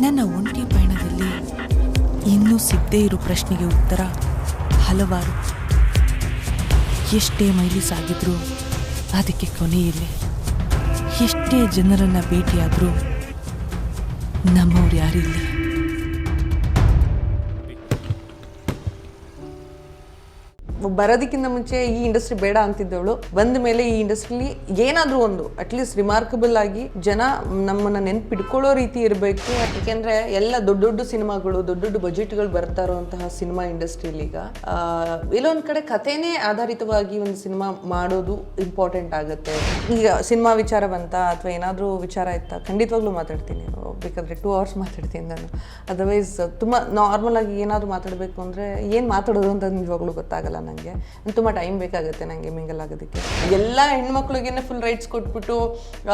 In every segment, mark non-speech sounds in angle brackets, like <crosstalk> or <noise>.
ನನ್ನ ಒಂಟಿ ಪಯಣದಲ್ಲಿ ಇನ್ನೂ ಸಿಗದೇ ಇರೋ ಪ್ರಶ್ನೆಗೆ ಉತ್ತರ ಹಲವಾರು. ಎಷ್ಟೇ ಮೈಲಿ ಸಾಗಿದ್ರೂ ಅದಕ್ಕೆ ಕೊನೆಯಿಲ್ಲ ಎಷ್ಟೇ ಜನರನ್ನು ಭೇಟಿಯಾದರೂ ನಮ್ಮವ್ರು ಯಾರಿಲ್ಲ ಬರೋದಕ್ಕಿಂತ ಮುಂಚೆ ಈ ಇಂಡಸ್ಟ್ರಿ ಬೇಡ ಅಂತಿದ್ದವಳು. ಬಂದ ಮೇಲೆ ಈ ಇಂಡಸ್ಟ್ರಿಲಿ ಏನಾದರೂ ಒಂದು ಅಟ್ಲೀಸ್ಟ್ ರಿಮಾರ್ಕಬಲ್ ಆಗಿ ಜನ ನಮ್ಮನ್ನ ನೆನ್ಪಿಡ್ಕೊಳ್ಳೋ ರೀತಿ ಇರಬೇಕು. ಯಾಕೆಂದ್ರೆ ಎಲ್ಲ ದೊಡ್ಡ ದೊಡ್ಡ ಸಿನಿಮಾಗಳು, ದೊಡ್ಡ ದೊಡ್ಡ ಬಜೆಟ್ಗಳು ಬರ್ತಾ ಇರುವಂತಹ ಸಿನಿಮಾ ಇಂಡಸ್ಟ್ರಿಲಿ ಈಗ. ಇಲ್ಲೊಂದ್ ಕಡೆ ಕಥೆನೇ ಆಧಾರಿತವಾಗಿ ಒಂದು ಸಿನಿಮಾ ಮಾಡೋದು ಇಂಪಾರ್ಟೆಂಟ್ ಆಗುತ್ತೆ. ಈಗ ಸಿನಿಮಾ ವಿಚಾರ ಬಂತ ಅಥವಾ ಏನಾದರೂ ವಿಚಾರ ಇತ್ತಾ, ಖಂಡಿತವಾಗ್ಲೂ ಮಾತಾಡ್ತೀನಿ. ಬೇಕಾದ್ರೆ ಟೂ ಅವರ್ಸ್ ಮಾತಾಡ್ತೀನಿ ನಾನು. ಅದರ್ವೈಸ್ ತುಂಬ ನಾರ್ಮಲ್ ಆಗಿ ಏನಾದರೂ ಮಾತಾಡಬೇಕು ಅಂದರೆ ಏನು ಮಾತಾಡೋದು ಅಂತ ನಿಜವಾಗ್ಲೂ ಗೊತ್ತಾಗಲ್ಲ ನನಗೆ ತುಂಬ ಟೈಮ್ ಬೇಕಾಗುತ್ತೆ ನನಗೆ ಮಿಂಗಲ್ ಆಗೋದಕ್ಕೆ. ಎಲ್ಲ ಹೆಣ್ಮಕ್ಳಿಗೇನೆ ಫುಲ್ ರೈಟ್ಸ್ ಕೊಟ್ಬಿಟ್ಟು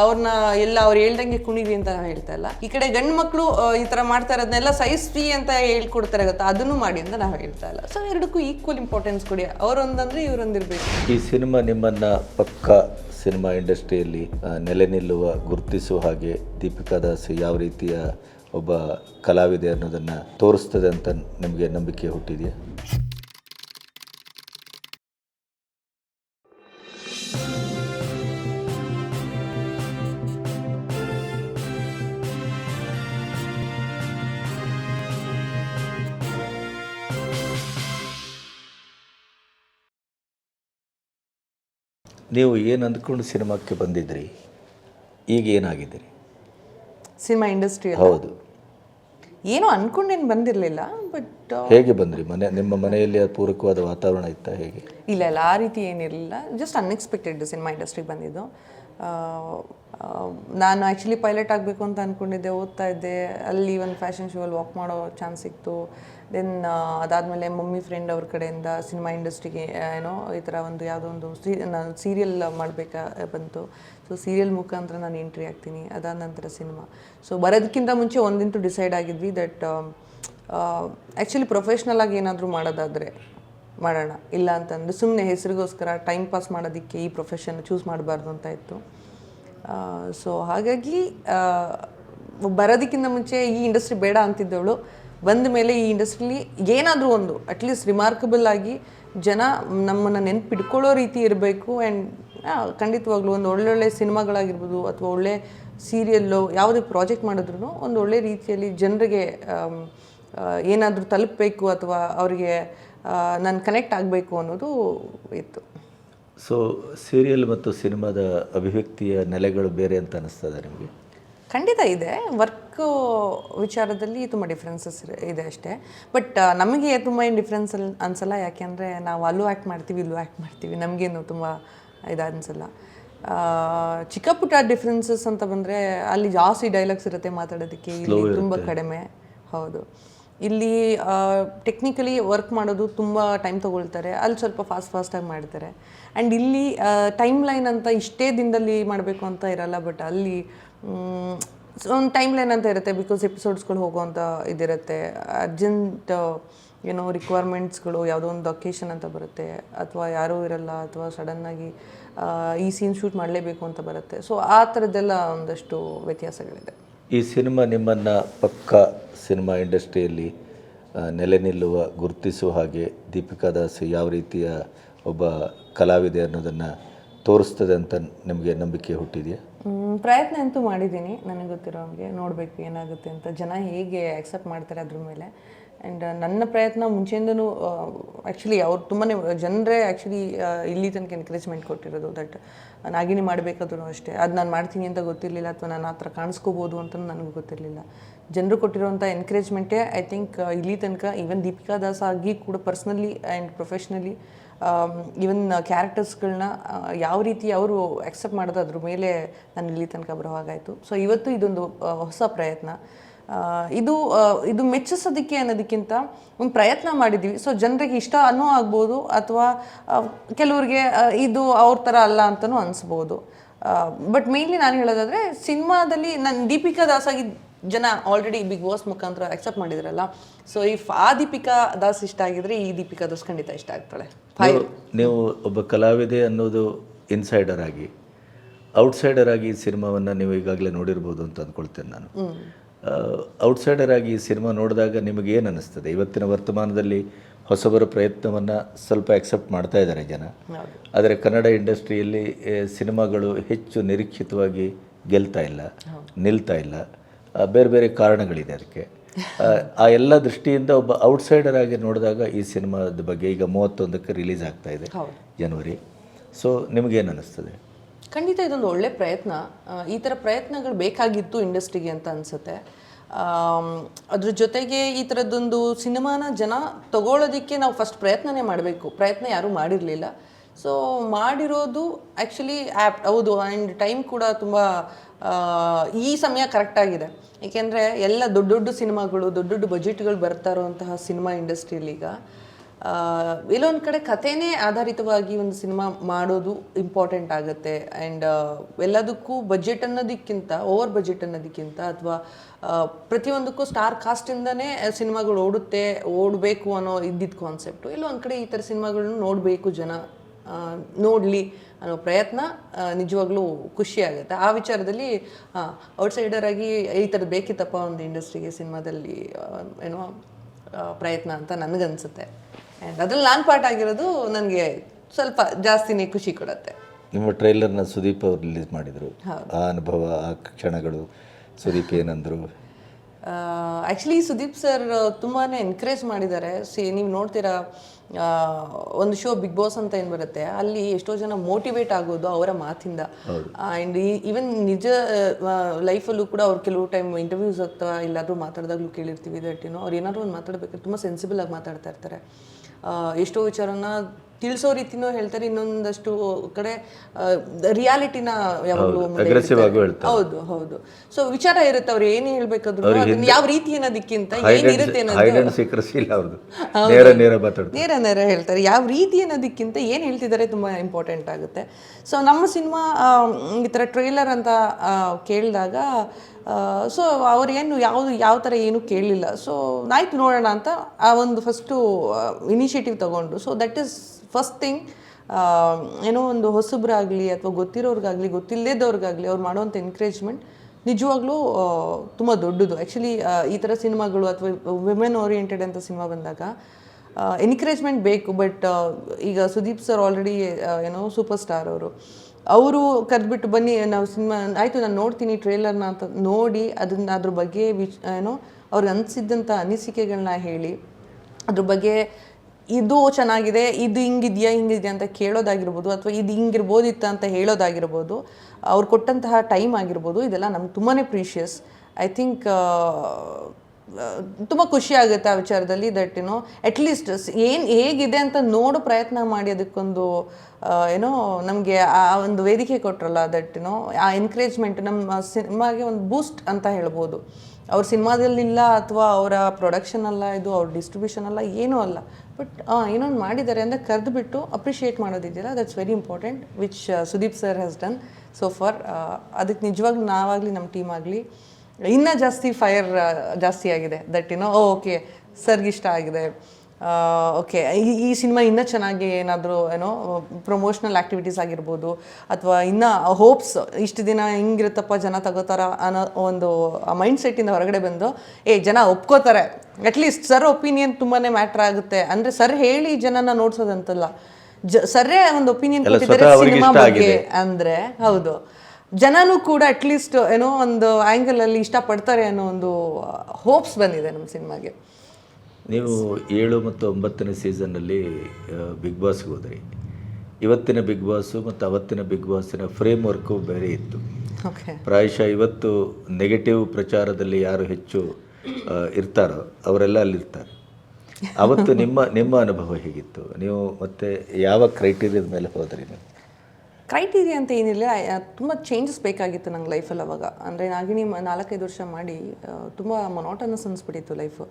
ಅವ್ರನ್ನ ಎಲ್ಲ ಅವ್ರು ಹೇಳ್ದಂಗೆ ಕುಣಿರಿ ಅಂತ ಹೇಳ್ತಾ ಇಲ್ಲ. ಈ ಕಡೆ ಗಂಡು ಮಕ್ಕಳು ಈ ಥರ ಮಾಡ್ತಾ ಇರೋದನ್ನೆಲ್ಲ ಫ್ರೀ ಅಂತ ಹೇಳ್ಕೊಡ್ತಾರೆ ಗೊತ್ತಾ? ಅದನ್ನು ಮಾಡಿ ಅಂತ ನಾವು ಹೇಳ್ತಾ ಇಲ್ಲ. ಸೊ ಎರಡಕ್ಕೂ ಈಕ್ವಲ್ ಇಂಪಾರ್ಟೆನ್ಸ್ ಕೊಡಿ. ಅವರೊಂದಂದ್ರೆ ಇವರೊಂದಿರ್ಬೇಕು. ಈ ಸಿನಿಮಾ ನಿಮ್ಮನ್ನ ಪಕ್ಕ ಸಿನಿಮಾ ಇಂಡಸ್ಟ್ರಿಯಲ್ಲಿ ನೆಲೆ ನಿಲ್ಲುವ, ಗುರುತಿಸುವ ಹಾಗೆ ದೀಪಿಕಾ ದಾಸ್ ಯಾವ ರೀತಿಯ ಒಬ್ಬ ಕಲಾವಿದೆ ಅನ್ನೋದನ್ನು ತೋರಿಸ್ತದೆ ಅಂತ ನಿಮಗೆ ನಂಬಿಕೆ ಹುಟ್ಟಿದೆಯಾ? ನೀವು ಏನು ಅಂದ್ಕೊಂಡು ಸಿನಿಮಾಕ್ಕೆ ಬಂದಿದ್ರಿ? ಈಗ ಏನಾಗಿದ್ದೀರಿ? ಸಿನಿಮಾ ಇಂಡಸ್ಟ್ರಿ ಹೌದು. ಏನೋ ಅನ್ಕೊಂಡೇನು ಬಂದಿರಲಿಲ್ಲ ಬಟ್ ಹೇಗೆ ಬಂದ್ರಿ? ಮನೆ ನಿಮ್ಮ ಮನೆಯಲ್ಲಿ ಪೂರಕವಾದ ವಾತಾವರಣ ಇತ್ತ ಹೇಗೆ? ಇಲ್ಲ ಇಲ್ಲ ಆ ರೀತಿ ಏನಿರಲಿಲ್ಲ. ಜಸ್ಟ್ ಅನ್ಎಕ್ಸ್ಪೆಕ್ಟೆಡ್ ಸಿನಿಮಾ ಇಂಡಸ್ಟ್ರಿಗೆ ಬಂದಿದ್ದು. ನಾನು ಆ್ಯಕ್ಚುಲಿ ಪೈಲಟ್ ಆಗಬೇಕು ಅಂತ ಅಂದ್ಕೊಂಡಿದ್ದೆ ಓದ್ತಾ ಇದ್ದೆ. ಅಲ್ಲಿ ಒಂದು ಫ್ಯಾಷನ್ ಶೋ ಅಲ್ಲಿ ವಾಕ್ ಮಾಡೋ ಚಾನ್ಸ್ ಸಿಕ್ತು. ದೆನ್ ಅದಾದಮೇಲೆ ಮಮ್ಮಿ ಫ್ರೆಂಡ್ ಅವ್ರ ಕಡೆಯಿಂದ ಸಿನಿಮಾ ಇಂಡಸ್ಟ್ರಿಗೆ ಏನೋ ಈ ಥರ ಒಂದು ಯಾವುದೋ ಒಂದು ಸೀ ನಾನು ಸೀರಿಯಲ್ ಮಾಡಬೇಕಾ ಬಂತು. ಸೊ ಸೀರಿಯಲ್ ಮುಖಾಂತರ ನಾನು ಎಂಟ್ರಿ ಆಗ್ತೀನಿ. ಅದಾದ ನಂತರ ಸಿನಿಮಾ ಸೊ ಬರೋದಕ್ಕಿಂತ ಮುಂಚೆ ಒಂದಿಂತು ಡಿಸೈಡ್ ಆಗಿದ್ವಿ ದಟ್ ಆ್ಯಕ್ಚುಲಿ ಪ್ರೊಫೆಷ್ನಲ್ ಆಗಿ ಏನಾದರೂ ಮಾಡೋದಾದರೆ ಮಾಡೋಣ. ಇಲ್ಲ ಅಂತಂದರೆ ಸುಮ್ಮನೆ ಹೆಸರಿಗೋಸ್ಕರ ಟೈಮ್ ಪಾಸ್ ಮಾಡೋದಕ್ಕೆ ಈ ಪ್ರೊಫೆಷನ್ ಚೂಸ್ ಮಾಡಬಾರ್ದು ಅಂತ ಇತ್ತು. ಸೊ ಹಾಗಾಗಿ ಬರೋದಕ್ಕಿಂತ ಮುಂಚೆ ಈ ಇಂಡಸ್ಟ್ರಿ ಬೇಡ ಅಂತಿದ್ದವಳು. ಬಂದ ಮೇಲೆ ಈ ಇಂಡಸ್ಟ್ರಿಲಿ ಏನಾದರೂ ಒಂದು ಅಟ್ಲೀಸ್ಟ್ ರಿಮಾರ್ಕಬಲ್ ಆಗಿ ಜನ ನಮ್ಮನ್ನು ನೆನ್ಪಿಟ್ಕೊಳ್ಳೋ ರೀತಿ ಇರಬೇಕು ಆ್ಯಂಡ್ ಖಂಡಿತವಾಗ್ಲೂ ಒಂದು ಒಳ್ಳೊಳ್ಳೆ ಸಿನಿಮಾಗಳಾಗಿರ್ಬೋದು ಅಥವಾ ಒಳ್ಳೆ ಸೀರಿಯಲ್ಲು ಯಾವುದೇ ಪ್ರಾಜೆಕ್ಟ್ ಮಾಡಿದ್ರು ಒಂದು ಒಳ್ಳೆ ರೀತಿಯಲ್ಲಿ ಜನರಿಗೆ ಏನಾದರೂ ತಲುಪಬೇಕು ಅಥವಾ ಅವರಿಗೆ ನಾನು ಕನೆಕ್ಟ್ ಆಗಬೇಕು ಅನ್ನೋದು ಇತ್ತು. ಸೊ ಸೀರಿಯಲ್ ಮತ್ತು ಸಿನಿಮಾದ ಅಭಿವ್ಯಕ್ತಿಯ ನೆಲೆಗಳು ಬೇರೆ ಅಂತ ಅನ್ನಿಸ್ತದೆ ನಿಮಗೆ? ಖಂಡಿತ ಇದೆ. ವರ್ಕ್ ವಿಚಾರದಲ್ಲಿ ತುಂಬ ಡಿಫ್ರೆನ್ಸಸ್ ಇದೆ ಅಷ್ಟೇ. ಬಟ್ ನಮಗೆ ತುಂಬ ಏನು ಡಿಫ್ರೆನ್ಸ್ ಅಲ್ಲಿ ಅನ್ಸಲ್ಲ? ಯಾಕೆಂದರೆ ನಾವು ಅಲ್ಲೂ ಆ್ಯಕ್ಟ್ ಮಾಡ್ತೀವಿ ಇಲ್ಲೂ ಆ್ಯಕ್ಟ್ ಮಾಡ್ತೀವಿ. ನಮಗೇನು ತುಂಬ ಇದು ಅನಿಸಲ್ಲ ಚಿಕ್ಕ ಪುಟ್ಟ ಡಿಫ್ರೆನ್ಸಸ್ ಅಂತ ಬಂದರೆ ಅಲ್ಲಿ ಜಾಸ್ತಿ ಡೈಲಾಗ್ಸ್ ಇರುತ್ತೆ ಮಾತಾಡೋದಕ್ಕೆ. ಇಲ್ಲಿ ತುಂಬ ಕಡಿಮೆ. ಹೌದು. ಇಲ್ಲಿ ಟೆಕ್ನಿಕಲಿ ವರ್ಕ್ ಮಾಡೋದು ತುಂಬ ಟೈಮ್ ತೊಗೊಳ್ತಾರೆ. ಅಲ್ಲಿ ಸ್ವಲ್ಪ ಫಾಸ್ಟ್ ಫಾಸ್ಟಾಗಿ ಮಾಡ್ತಾರೆ. ಆ್ಯಂಡ್ ಇಲ್ಲಿ ಟೈಮ್ ಲೈನ್ ಅಂತ ಇಷ್ಟೇ ದಿನದಲ್ಲಿ ಮಾಡಬೇಕು ಅಂತ ಇರಲ್ಲ. ಬಟ್ ಅಲ್ಲಿ ಒಂದು ಟೈಮ್ ಲೈನ್ ಅಂತ ಇರುತ್ತೆ ಬಿಕಾಸ್ ಎಪಿಸೋಡ್ಸ್ಗಳು ಹೋಗೋವಂಥ ಇದಿರುತ್ತೆ. ಅರ್ಜೆಂಟ್ ಏನೋ ರಿಕ್ವೈರ್ಮೆಂಟ್ಸ್ಗಳು ಯಾವುದೋ ಒಂದು ಅಕೇಶನ್ ಅಂತ ಬರುತ್ತೆ. ಅಥವಾ ಯಾರೂ ಇರಲ್ಲ, ಅಥವಾ ಸಡನ್ನಾಗಿ ಈ ಸೀನ್ ಶೂಟ್ ಮಾಡಲೇಬೇಕು ಅಂತ ಬರುತ್ತೆ. ಸೊ ಆ ಥರದ್ದೆಲ್ಲ ಒಂದಷ್ಟು ವ್ಯತ್ಯಾಸಗಳಿದೆ. ಈ ಸಿನಿಮಾ ನಿಮ್ಮನ್ನು ಪಕ್ಕ ಸಿನಿಮಾ ಇಂಡಸ್ಟ್ರಿಯಲ್ಲಿ ನೆಲೆ ನಿಲ್ಲುವ, ಗುರುತಿಸುವ ಹಾಗೆ ದೀಪಿಕಾ ದಾಸ್ ಯಾವ ರೀತಿಯ ಒಬ್ಬ ಕಲಾವಿದೆ ಅನ್ನೋದನ್ನು ತೋರಿಸ್ತದೆ ಅಂತ ನಿಮಗೆ ನಂಬಿಕೆ ಹುಟ್ಟಿದೆಯಾ? ಪ್ರಯತ್ನ ಅಂತೂ ಮಾಡಿದ್ದೀನಿ. ನನಗೆ ಗೊತ್ತಿರೋ ಹಂಗೆ ನೋಡಬೇಕು ಏನಾಗುತ್ತೆ ಅಂತ. ಜನ ಹೇಗೆ ಆಕ್ಸೆಪ್ಟ್ ಮಾಡ್ತಾರೆ ಅದ್ರ ಮೇಲೆ. ಆ್ಯಂಡ್ ನನ್ನ ಪ್ರಯತ್ನ ಮುಂಚೆಯಿಂದನೂ ಆ್ಯಕ್ಚುಲಿ ಅವ್ರು ತುಂಬಾ ಜನರೇ ಆ್ಯಕ್ಚುಲಿ ಇಲ್ಲಿ ತನಕ ಎನ್ಕರೇಜ್ಮೆಂಟ್ ಕೊಟ್ಟಿರೋದು ದಟ್ ನಾಗಿನಿ ಮಾಡಬೇಕಾದ್ರೂ ಅಷ್ಟೇ. ಅದು ನಾನು ಮಾಡ್ತೀನಿ ಅಂತ ಗೊತ್ತಿರಲಿಲ್ಲ ಅಥವಾ ನಾನು ಆ ಥರ ಕಾಣಿಸ್ಕೋಬೋದು ಅಂತ ನನಗೂ ಗೊತ್ತಿರಲಿಲ್ಲ. ಜನರು ಕೊಟ್ಟಿರುವಂಥ ಎನ್ಕರೇಜ್ಮೆಂಟೇ ಐ ಥಿಂಕ್ ಇಲ್ಲಿ ತನಕ ಈವನ್ ದೀಪಿಕಾ ದಾಸ್ ಆಗಿ ಕೂಡ ಪರ್ಸ್ನಲಿ ಆ್ಯಂಡ್ ಪ್ರೊಫೆಷ್ನಲಿ ಈವನ್ ಕ್ಯಾರೆಕ್ಟರ್ಸ್ಗಳನ್ನ ಯಾವ ರೀತಿ ಅವರು ಆಕ್ಸೆಪ್ಟ್ ಮಾಡೋದು ಅದ್ರ ಮೇಲೆ ನಾನು ಇಲ್ಲಿ ತನಕ ಬರೋ ಹಾಗಾಯಿತು. ಸೊ ಇವತ್ತು ಇದೊಂದು ಹೊಸ ಪ್ರಯತ್ನ. ಇದು ಇದು ಮೆಚ್ಚಿಸೋದಕ್ಕೆ ಅನ್ನೋದಕ್ಕಿಂತ ಒಂದು ಪ್ರಯತ್ನ ಮಾಡಿದ್ದೀವಿ ಸೊ ಜನರಿಗೆ ಇಷ್ಟ ಅನ್ನೋ ಆಗ್ಬೋದು ಅಥವಾ ಕೆಲವ್ರಿಗೆ ಇದು ಅವ್ರ ಥರ ಅಲ್ಲ ಅಂತಲೂ ಅನಿಸ್ಬೋದು. ಬಟ್ ಮೇನ್ಲಿ ನಾನು ಹೇಳೋದಾದರೆ, ಸಿನಿಮಾದಲ್ಲಿ ನಾನು ದೀಪಿಕಾ ದಾಸ್ ಆಗಿ ಜನ ಆಲ್ರೆಡಿ ಬಿಗ್ ಬಾಸ್ ಮುಖಾಂತರ ಅಕ್ಸೆಪ್ಟ್ ಮಾಡಿದ್ರಲ್ಲ. ಸೊ ಇಫ್ ಆ ದೀಪಿಕಾ ದಾಸ್ ಇಷ್ಟ ಆಗಿದ್ರೆ ಈ ದೀಪಿಕಾ ದಾಸ್ ಖಂಡಿತ ಇಷ್ಟ ಆಗ್ತಾಳೆ. ನೀವು ನೀವು ಒಬ್ಬ ಕಲಾವಿದೆ ಅನ್ನೋದು ಇನ್ಸೈಡರ್ ಆಗಿ ಔಟ್ಸೈಡರ್ ಆಗಿ ಈ ಸಿನಿಮಾವನ್ನು ನೀವು ಈಗಾಗಲೇ ನೋಡಿರ್ಬೋದು ಅಂತ ಅಂದ್ಕೊಳ್ತೇನೆ ನಾನು. ಔಟ್ಸೈಡರ್ ಆಗಿ ಈ ಸಿನಿಮಾ ನೋಡಿದಾಗ ನಿಮಗೆ ಏನು ಅನ್ನಿಸ್ತದೆ ಇವತ್ತಿನ ವರ್ತಮಾನದಲ್ಲಿ ಹೊಸಬರ ಪ್ರಯತ್ನವನ್ನು ಸ್ವಲ್ಪ ಎಕ್ಸೆಪ್ಟ್ ಮಾಡ್ತಾ ಇದ್ದಾರೆ ಜನ. ಆದರೆ ಕನ್ನಡ ಇಂಡಸ್ಟ್ರಿಯಲ್ಲಿ ಸಿನಿಮಾಗಳು ಹೆಚ್ಚು ನಿರೀಕ್ಷಿತವಾಗಿ ಗೆಲ್ತಾ ಇಲ್ಲ ನಿಲ್ತಾ ಇಲ್ಲ. ಬೇರೆ ಬೇರೆ ಕಾರಣಗಳಿದೆ ಅದಕ್ಕೆ. ಆ, ಎಲ್ಲ ದೃಷ್ಟಿಯಿಂದ ಒಬ್ಬ ಔಟ್ಸೈಡರ್ ಆಗಿ ನೋಡಿದಾಗ ಈ ಸಿನಿಮಾದ ಬಗ್ಗೆ ಈಗ ಮೂವತ್ತೊಂದಕ್ಕೆ ರಿಲೀಸ್ ಆಗ್ತಾ ಇದೆ ಜನವರಿ ಸೊ ನಿಮಗೇನು ಅನ್ನಿಸ್ತದೆ? ಖಂಡಿತ ಇದೊಂದು ಒಳ್ಳೆ ಪ್ರಯತ್ನ. ಈ ಥರ ಪ್ರಯತ್ನಗಳು ಬೇಕಾಗಿತ್ತು ಇಂಡಸ್ಟ್ರಿಗೆ ಅಂತ ಅನಿಸುತ್ತೆ. ಅದ್ರ ಜೊತೆಗೆ ಈ ಥರದ್ದೊಂದು ಸಿನಿಮಾನ ಜನ ತಗೊಳ್ಳೋದಕ್ಕೆ ನಾವು ಫಸ್ಟ್ ಪ್ರಯತ್ನನೇ ಮಾಡಬೇಕು. ಪ್ರಯತ್ನ ಯಾರೂ ಮಾಡಿರಲಿಲ್ಲ. ಸೊ ಮಾಡಿರೋದು ಆ್ಯಕ್ಚುಲಿ ಆ್ಯಪ್ ಹೌದು ಆ್ಯಂಡ್ ಟೈಮ್ ಕೂಡ ತುಂಬ ಈ ಸಮಯ ಕರೆಕ್ಟಾಗಿದೆ ಏಕೆಂದರೆ ಎಲ್ಲ ದೊಡ್ಡ ದೊಡ್ಡ ಸಿನಿಮಾಗಳು ದೊಡ್ಡ ದೊಡ್ಡ ಬಜೆಟ್ಗಳು ಬರ್ತಾ ಇರೋವಂತಹ ಸಿನಿಮಾ ಇಂಡಸ್ಟ್ರಿಯಲ್ಲಿ ಈಗ ಆ, ಎಲ್ಲೊಂದು ಕಡೆ ಕಥೆನೇ ಆಧಾರಿತವಾಗಿ ಒಂದು ಸಿನಿಮಾ ಮಾಡೋದು ಇಂಪಾರ್ಟೆಂಟ್ ಆಗುತ್ತೆ. ಆ್ಯಂಡ್ ಎಲ್ಲದಕ್ಕೂ ಬಜೆಟ್ ಅನ್ನೋದಕ್ಕಿಂತ ಓವರ್ ಬಜೆಟ್ ಅನ್ನೋದಕ್ಕಿಂತ ಅಥವಾ ಪ್ರತಿಯೊಂದಕ್ಕೂ ಸ್ಟಾರ್ ಕಾಸ್ಟಿಂದನೇ ಸಿನಿಮಾಗಳು ಓಡುತ್ತೆ ಓಡಬೇಕು ಅನ್ನೋ ಇದ್ದಿದ್ದು ಕಾನ್ಸೆಪ್ಟು ಎಲ್ಲೋ ಒಂದು ಕಡೆ ಈ ಥರ ಸಿನಿಮಾಗಳನ್ನ ನೋಡಬೇಕು ಜನ. ನೋಡಲಿ ಅನ್ನೋ ಪ್ರಯತ್ನ ನಿಜವಾಗ್ಲೂ ಖುಷಿ ಆಗುತ್ತೆ ಆ ವಿಚಾರದಲ್ಲಿ ಔಟ್ಸೈಡರ್ ಆಗಿ ಈ ಥರದ್ದು ಬೇಕಿತ್ತಪ್ಪ ಒಂದು ಇಂಡಸ್ಟ್ರಿಗೆ ಸಿನಿಮಾದಲ್ಲಿ ಏನೋ ಪ್ರಯತ್ನ ಅಂತ ನನಗನ್ಸುತ್ತೆ. ಆ್ಯಂಡ್ ಅದ್ರಲ್ಲಿ ನಾನು ಪಾರ್ಟ್ ಆಗಿರೋದು ನನಗೆ ಸ್ವಲ್ಪ ಜಾಸ್ತಿನೇ ಖುಷಿ ಕೊಡುತ್ತೆ. ನಿಮ್ಮ ಟ್ರೈಲರ್ನ ಸುದೀಪ್ ಅವರು ರಿಲೀಸ್ ಮಾಡಿದರು. ಆ ಅನುಭವ ಆ ಕ್ಷಣಗಳು ಸುದೀಪ್ ಏನಂದರು? ಆ್ಯಕ್ಚುಲಿ ಸುದೀಪ್ ಸರ್ ತುಂಬಾ ಎನ್ಕರೇಜ್ ಮಾಡಿದ್ದಾರೆ. ಸಿ ನೀವು ನೋಡ್ತೀರಾ ಒಂದು ಶೋ ಬಿಗ್ ಬಾಸ್ ಅಂತ ಏನು ಬರುತ್ತೆ ಅಲ್ಲಿ ಎಷ್ಟೋ ಜನ ಮೋಟಿವೇಟ್ ಆಗೋದು ಅವರ ಮಾತಿಂದ. ಆ್ಯಂಡ್ ಈವನ್ ನಿಜ ಲೈಫಲ್ಲೂ ಕೂಡ ಅವ್ರು ಕೆಲವು ಟೈಮ್ ಇಂಟರ್ವ್ಯೂಸ್ ಅಥವಾ ಎಲ್ಲಾದರೂ ಮಾತಾಡಿದಾಗಲೂ ಕೇಳಿರ್ತೀವಿ ದಟ್ ಏನೋ ಅವ್ರು ಏನಾದರೂ ಒಂದು ಮಾತಾಡಬೇಕು ತುಂಬ ಸೆನ್ಸಿಬಲ್ ಆಗಿ ಮಾತಾಡ್ತಾ ಇರ್ತಾರೆ. ಎಷ್ಟೋ ವಿಚಾರನ ತಿಳಿಸೋ ರೀತಿನೂ ಹೇಳ್ತಾರೆ ಇನ್ನೊಂದಷ್ಟು ಕಡೆ ರಿಯಾಲಿಟಿನ ಯಾವಾಗಲೂ ಹೇಳ್ತಾರೆ. ಹೌದು ಹೌದು. ಸೊ ವಿಚಾರ ಇರುತ್ತೆ ಅವ್ರು ಏನು ಹೇಳ್ಬೇಕಾದ್ರು ಅದನ್ನ ಯಾವ ರೀತಿ ಅನ್ನೋದಕ್ಕಿಂತ ಏನಿರುತ್ತೆ ಅನ್ನೋದು. ನೇರ ನೇರ ಮಾತಾಡ್ತಾರೆ. ನೇರ ನೇರ ಹೇಳ್ತಾರೆ. ಯಾವ ರೀತಿ ಅನ್ನೋದಕ್ಕಿಂತ ಏನು ಹೇಳ್ತಿದ್ದಾರೆ ತುಂಬ ಇಂಪಾರ್ಟೆಂಟ್ ಆಗುತ್ತೆ. ಸೊ ನಮ್ಮ ಸಿನಿಮಾ ಈ ಥರ ಟ್ರೇಲರ್ ಅಂತ ಕೇಳಿದಾಗ ಸೊ ಅವ್ರೇನು ಯಾವುದು, ಯಾವ ಥರ ಏನು ಕೇಳಲಿಲ್ಲ ಸೊ ಆಯ್ತು ನೋಡೋಣ ಅಂತ ಆ ಒಂದು ಫಸ್ಟು ಇನಿಷಿಯೇಟಿವ್ ತಗೊಂಡು. So that is first thing ಏನೋ ಒಂದು ಹೊಸಬ್ರಾಗಲಿ ಅಥವಾ ಗೊತ್ತಿರೋರ್ಗಾಗಲಿ ಗೊತ್ತಿಲ್ಲದವ್ರಿಗಾಗಲಿ ಅವ್ರು ಮಾಡೋವಂಥ ಎನ್ಕರೇಜ್ಮೆಂಟ್ ನಿಜವಾಗ್ಲೂ ತುಂಬ ದೊಡ್ಡದು. ಆ್ಯಕ್ಚುಲಿ ಈ ಥರ ಸಿನಿಮಾಗಳು ಅಥವಾ ವಿಮೆನ್ ಓರಿಯೆಂಟೆಡ್ ಅಂತ ಸಿನಿಮಾ ಬಂದಾಗ ಎನ್ಕರೇಜ್ಮೆಂಟ್ ಬೇಕು ಬಟ್ ಈಗ ಸುದೀಪ್ ಸರ್ ಆಲ್ರೆಡಿ ಏನೋ ಸೂಪರ್ ಸ್ಟಾರ್ ಅವರು. ಅವರು ಕರೆದ್ಬಿಟ್ಟು ಬನ್ನಿ, ನಾವು ಸಿನಿಮಾ, ಆಯಿತು, ನಾನು ನೋಡ್ತೀನಿ ಟ್ರೇಲರ್ನ ಅಂತ ನೋಡಿ, ಅದನ್ನ, ಅದ್ರ ಬಗ್ಗೆ ವಿಚ್ ಏನೋ ಅವ್ರಿಗೆ ಅನಿಸಿದ್ದಂಥ ಅನಿಸಿಕೆಗಳನ್ನ ಹೇಳಿ, ಅದ್ರ ಬಗ್ಗೆ ಇದು ಚೆನ್ನಾಗಿದೆ, ಇದು ಹಿಂಗಿದೆಯಾ ಹಿಂಗಿದೆಯಾ ಅಂತ ಕೇಳೋದಾಗಿರ್ಬೋದು, ಅಥವಾ ಇದು ಹಿಂಗಿರ್ಬೋದಿತ್ತ ಅಂತ ಹೇಳೋದಾಗಿರ್ಬೋದು, ಅವ್ರು ಕೊಟ್ಟಂತಹ ಟೈಮ್ ಆಗಿರ್ಬೋದು, ಇದೆಲ್ಲ ನಮ್ಗೆ ತುಂಬಾ ಪ್ರೀಷಿಯಸ್ ಐ ಥಿಂಕ್ ತುಂಬ ಖುಷಿ ಆಗುತ್ತೆ ಆ ವಿಚಾರದಲ್ಲಿ ದಟ್ ಏನೋ ಅಟ್ಲೀಸ್ಟ್ ಏನು ಹೇಗಿದೆ ಅಂತ ನೋಡು ಪ್ರಯತ್ನ ಮಾಡಿ ಅದಕ್ಕೊಂದು ಏನೋ ನಮಗೆ ಆ ಒಂದು ವೇದಿಕೆ ಕೊಟ್ಟರಲ್ಲ ದಟ್ ಏನೋ ಆ ಎನ್ಕರೇಜ್ಮೆಂಟ್ ನಮ್ಮ ಸಿನಿಮಾಗೆ ಒಂದು ಬೂಸ್ಟ್ ಅಂತ ಹೇಳ್ಬೋದು. ಅವ್ರ ಸಿನಿಮಾದಲ್ಲಿಲ್ಲ ಅಥವಾ ಅವರ ಪ್ರೊಡಕ್ಷನ್ ಅಲ್ಲ, ಇದು ಅವ್ರ ಡಿಸ್ಟ್ರಿಬ್ಯೂಷನ್ ಅಲ್ಲ, ಏನೂ ಅಲ್ಲ. ಬಟ್ ಏನೊಂದು ಮಾಡಿದ್ದಾರೆ ಅಂದರೆ ಕರೆದುಬಿಟ್ಟು appreciate ಮಾಡೋದಿದೆಯಲ್ಲ that's very important which Sudeep sir has done so far ಅದಕ್ಕೆ ನಿಜವಾಗ್ಲೂ ನಾವಾಗಲಿ ನಮ್ಮ ಟೀಮ್ ಆಗಲಿ ಇನ್ನೂ ಜಾಸ್ತಿ ಫೈರ್ ಜಾಸ್ತಿ ಆಗಿದೆ. ದಟ್ ಇನ್ನೋ ಓಕೆ ಸರ್ಗೆ ಇಷ್ಟ ಆಗಿದೆ. ಓಕೆ ಈ ಈ ಸಿನಿಮಾ ಇನ್ನೂ ಚೆನ್ನಾಗಿ ಏನಾದರೂ ಏನೋ ಪ್ರಮೋಷನಲ್ ಆ್ಯಕ್ಟಿವಿಟೀಸ್ ಆಗಿರ್ಬೋದು ಅಥವಾ ಇನ್ನೂ ಹೋಪ್ಸ್ ಇಷ್ಟು ದಿನ ಹಿಂಗಿರುತ್ತಪ್ಪ ಜನ ತಗೋತಾರ ಅನ್ನೋ ಒಂದು ಮೈಂಡ್ ಸೆಟ್ಟಿಂದ ಹೊರಗಡೆ ಬಂದು ಏ ಜನ ಒಪ್ಕೋತಾರೆ. ಅಟ್ಲೀಸ್ಟ್ ಸರ್ ಒಪಿನಿಯನ್ ತುಂಬಾ ಮ್ಯಾಟ್ರ್ ಆಗುತ್ತೆ. ಅಂದರೆ ಸರ್ ಹೇಳಿ ಜನನ ನೋಡ್ಸೋದಂತಲ್ಲ. ಜ ಸರ್ರೇ ಒಂದು ಒಪಿನಿಯನ್ ಕೊಟ್ಟಿದ್ದಾರೆ ಸಿನಿಮಾ ಬಗ್ಗೆ. ಅಂದರೆ ಹೌದು. ಜನನೂ ಕೂಡ ಅಟ್ಲೀಸ್ಟ್ ಏನೋ ಒಂದು ಆ್ಯಂಗಲಲ್ಲಿ ಇಷ್ಟಪಡ್ತಾರೆ ಅನ್ನೋ ಒಂದು ಹೋಪ್ಸ್ ಬಂದಿದೆ ನಮ್ಮ ಸಿನಿಮಾಗೆ. ನೀವು ಏಳು ಮತ್ತು ಒಂಬತ್ತನೇ ಸೀಸನ್ನಲ್ಲಿ ಬಿಗ್ ಬಾಸ್ಗೆ ಹೋದ್ರಿ. ಇವತ್ತಿನ ಬಿಗ್ ಬಾಸು ಮತ್ತು ಅವತ್ತಿನ ಬಿಗ್ ಬಾಸಿನ ಫ್ರೇಮ್ ವರ್ಕು ಬೇರೆ ಇತ್ತು. ಓಕೆ ಪ್ರಾಯಶಃ ಇವತ್ತು ನೆಗೆಟಿವ್ ಪ್ರಚಾರದಲ್ಲಿ ಯಾರು ಹೆಚ್ಚು ಇರ್ತಾರೋ ಅವರೆಲ್ಲ ಅಲ್ಲಿರ್ತಾರೆ. ಅವತ್ತು ನಿಮ್ಮ ನಿಮ್ಮ ಅನುಭವ ಹೇಗಿತ್ತು? ನೀವು ಮತ್ತೆ ಯಾವ ಕ್ರೈಟೀರಿಯದ ಮೇಲೆ ಹೋದ್ರಿ ನೀವು? ಕ್ರೈಟೀರಿಯಾ ಅಂತ ಏನಿಲ್ಲ ತುಂಬ ಚೇಂಜಸ್ ಬೇಕಾಗಿತ್ತು ನಂಗೆ ಲೈಫಲ್ಲಿ ಅವಾಗ. ಅಂದರೆ ನಾಗಿನಿ ಮ- ನಾಲ್ಕೈದು ವರ್ಷ ಮಾಡಿ ತುಂಬ ಮೊನೋಟನಸ್ ಅನಿಸ್ಬಿಟ್ಟಿತ್ತು ಲೈಫು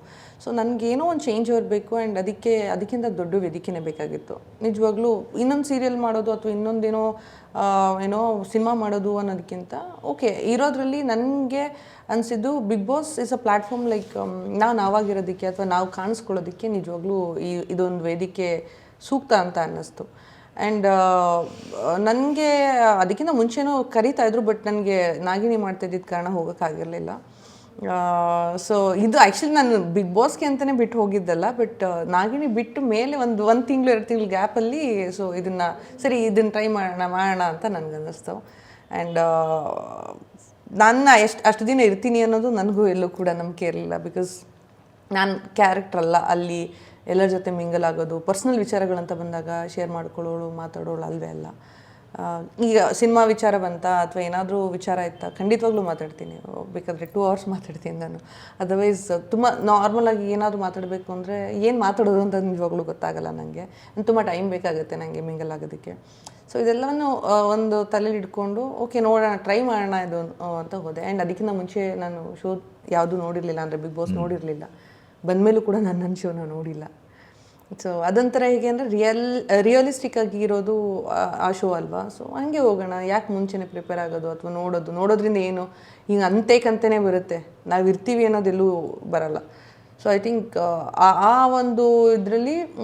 ಸೊ ನನಗೇನೋ ಒಂದು ಚೇಂಜ್ ಬರಬೇಕು ಆ್ಯಂಡ್ ಅದಕ್ಕೆ, ಅದಕ್ಕಿಂತ ದೊಡ್ಡ ವೇದಿಕೆನೇ ಬೇಕಾಗಿತ್ತು. ನಿಜವಾಗ್ಲೂ ಇನ್ನೊಂದು ಸೀರಿಯಲ್ ಮಾಡೋದು ಅಥವಾ ಇನ್ನೊಂದೇನೋ ಏನೋ ಸಿನಿಮಾ ಮಾಡೋದು ಅನ್ನೋದಕ್ಕಿಂತ ಓಕೆ ಇರೋದ್ರಲ್ಲಿ ನನಗೆ ಅನಿಸಿದ್ದು Bigg Boss is a platform like ನಾವು ನಾವಾಗಿರೋದಕ್ಕೆ ಅಥವಾ ನಾವು ಕಾಣಿಸ್ಕೊಳ್ಳೋದಕ್ಕೆ ನಿಜವಾಗ್ಲೂ ಈ, ಇದೊಂದು ವೇದಿಕೆ ಸೂಕ್ತ ಅಂತ ಅನ್ನಿಸ್ತು. ಆ್ಯಂಡ್ ನನಗೆ, ಅದಕ್ಕಿಂತ ಮುಂಚೆನೂ ಕರಿತಾ ಇದ್ರು ಬಟ್ ನನಗೆ ನಾಗಿನಿ ಮಾಡ್ತಾ ಇದ್ದಿದ್ದ ಕಾರಣ ಹೋಗೋಕ್ಕಾಗಿರಲಿಲ್ಲ. ಸೊ ಇದು ಆ್ಯಕ್ಚುಲಿ ನಾನು ಬಿಗ್ ಬಾಸ್ಗೆ ಅಂತಲೇ ಬಿಟ್ಟು ಹೋಗಿದ್ದಲ್ಲ ಬಟ್ ನಾಗಿಣಿ ಬಿಟ್ಟು ಮೇಲೆ ಒಂದು ಒಂದು ತಿಂಗಳು, ಎರಡು ತಿಂಗಳು ಗ್ಯಾಪಲ್ಲಿ ಸೊ ಇದನ್ನು, ಸರಿ ಇದನ್ನು ಟ್ರೈ ಮಾಡೋಣ ಮಾಡೋಣ ಅಂತ ನನಗನ್ನಿಸ್ತು ಆ್ಯಂಡ್ ನನ್ನ ಎಷ್ಟು, ಅಷ್ಟು ದಿನ ಇರ್ತೀನಿ ಅನ್ನೋದು ನನಗೂ ಎಲ್ಲೂ ಕೂಡ ನಂಬಿಕೆ ಇರಲಿಲ್ಲ ಬಿಕಾಸ್ ನಾನು ಕ್ಯಾರೆಕ್ಟ್ರಲ್ಲ ಅಲ್ಲಿ ಎಲ್ಲರ ಜೊತೆ ಮಿಂಗಲ್ ಆಗೋದು ಪರ್ಸ್ನಲ್ ವಿಚಾರಗಳಂತ ಬಂದಾಗ ಶೇರ್ ಮಾಡ್ಕೊಳ್ಳೋಳು ಮಾತಾಡೋಳು ಅಲ್ವೇ ಅಲ್ಲ. ಈಗ ಸಿನಿಮಾ ವಿಚಾರ ಬಂತ ಅಥವಾ ಏನಾದರೂ ವಿಚಾರ ಇತ್ತಾ ಖಂಡಿತವಾಗ್ಲೂ ಮಾತಾಡ್ತೀನಿ. ಬೇಕಾದರೆ ಟೂ ಅವರ್ಸ್ ಮಾತಾಡ್ತೀನಿ ನಾನು. ಅದರ್ವೈಸ್ ತುಂಬ ನಾರ್ಮಲಾಗಿ ಏನಾದರೂ ಮಾತಾಡಬೇಕು ಅಂದರೆ ಏನು ಮಾತಾಡೋದು ಅಂತ ನಿಜವಾಗ್ಲೂ ಗೊತ್ತಾಗಲ್ಲ ನನಗೆ ತುಂಬ ಟೈಮ್ ಬೇಕಾಗುತ್ತೆ ನನಗೆ ಮಿಂಗಲ್ ಆಗೋದಕ್ಕೆ. ಸೊ ಇದೆಲ್ಲವನ್ನು ಒಂದು ತಲೆಯಲ್ಲಿ ಇಟ್ಕೊಂಡು ಓಕೆ ನೋಡೋಣ ಟ್ರೈ ಮಾಡೋಣ ಇದು ಅಂತ ಹೋದೆ. ಆ್ಯಂಡ್ ಅದಕ್ಕಿಂತ ಮುಂಚೆ ನಾನು ಶೋ ಯಾವುದು ನೋಡಿರಲಿಲ್ಲ ಅಂದರೆ ಬಿಗ್ ಬಾಸ್ ನೋಡಿರಲಿಲ್ಲ. ಬಂದಮೇಲೂ ಕೂಡ ನಾನು ನನ್ನ ಶೋನ ನೋಡಿಲ್ಲ. ಸೊ ಅದೊಂಥರ ಹೇಗೆ ಅಂದರೆ ರಿಯಲ್ ರಿಯಲಿಸ್ಟಿಕ್ ಆಗಿ ಇರೋದು ಆ- ಶೋ ಅಲ್ವಾ? ಸೊ ಹಂಗೆ ಹೋಗೋಣ. ಯಾಕೆ ಮುಂಚೆನೇ ಪ್ರಿಪೇರ್ ಆಗೋದು ಅಥವಾ ನೋಡೋದು? ನೋಡೋದ್ರಿಂದ ಏನು? ಹಿಂಗೆ ಅಂತೇಕಂತನೇ ಬರುತ್ತೆ. ನಾವು ಇರ್ತೀವಿ ಅನ್ನೋದೆಲ್ಲೂ ಬರಲ್ಲ. ಸೊ ಐ ಥಿಂಕ್ ಆ ಒಂದು ಇದರಲ್ಲಿ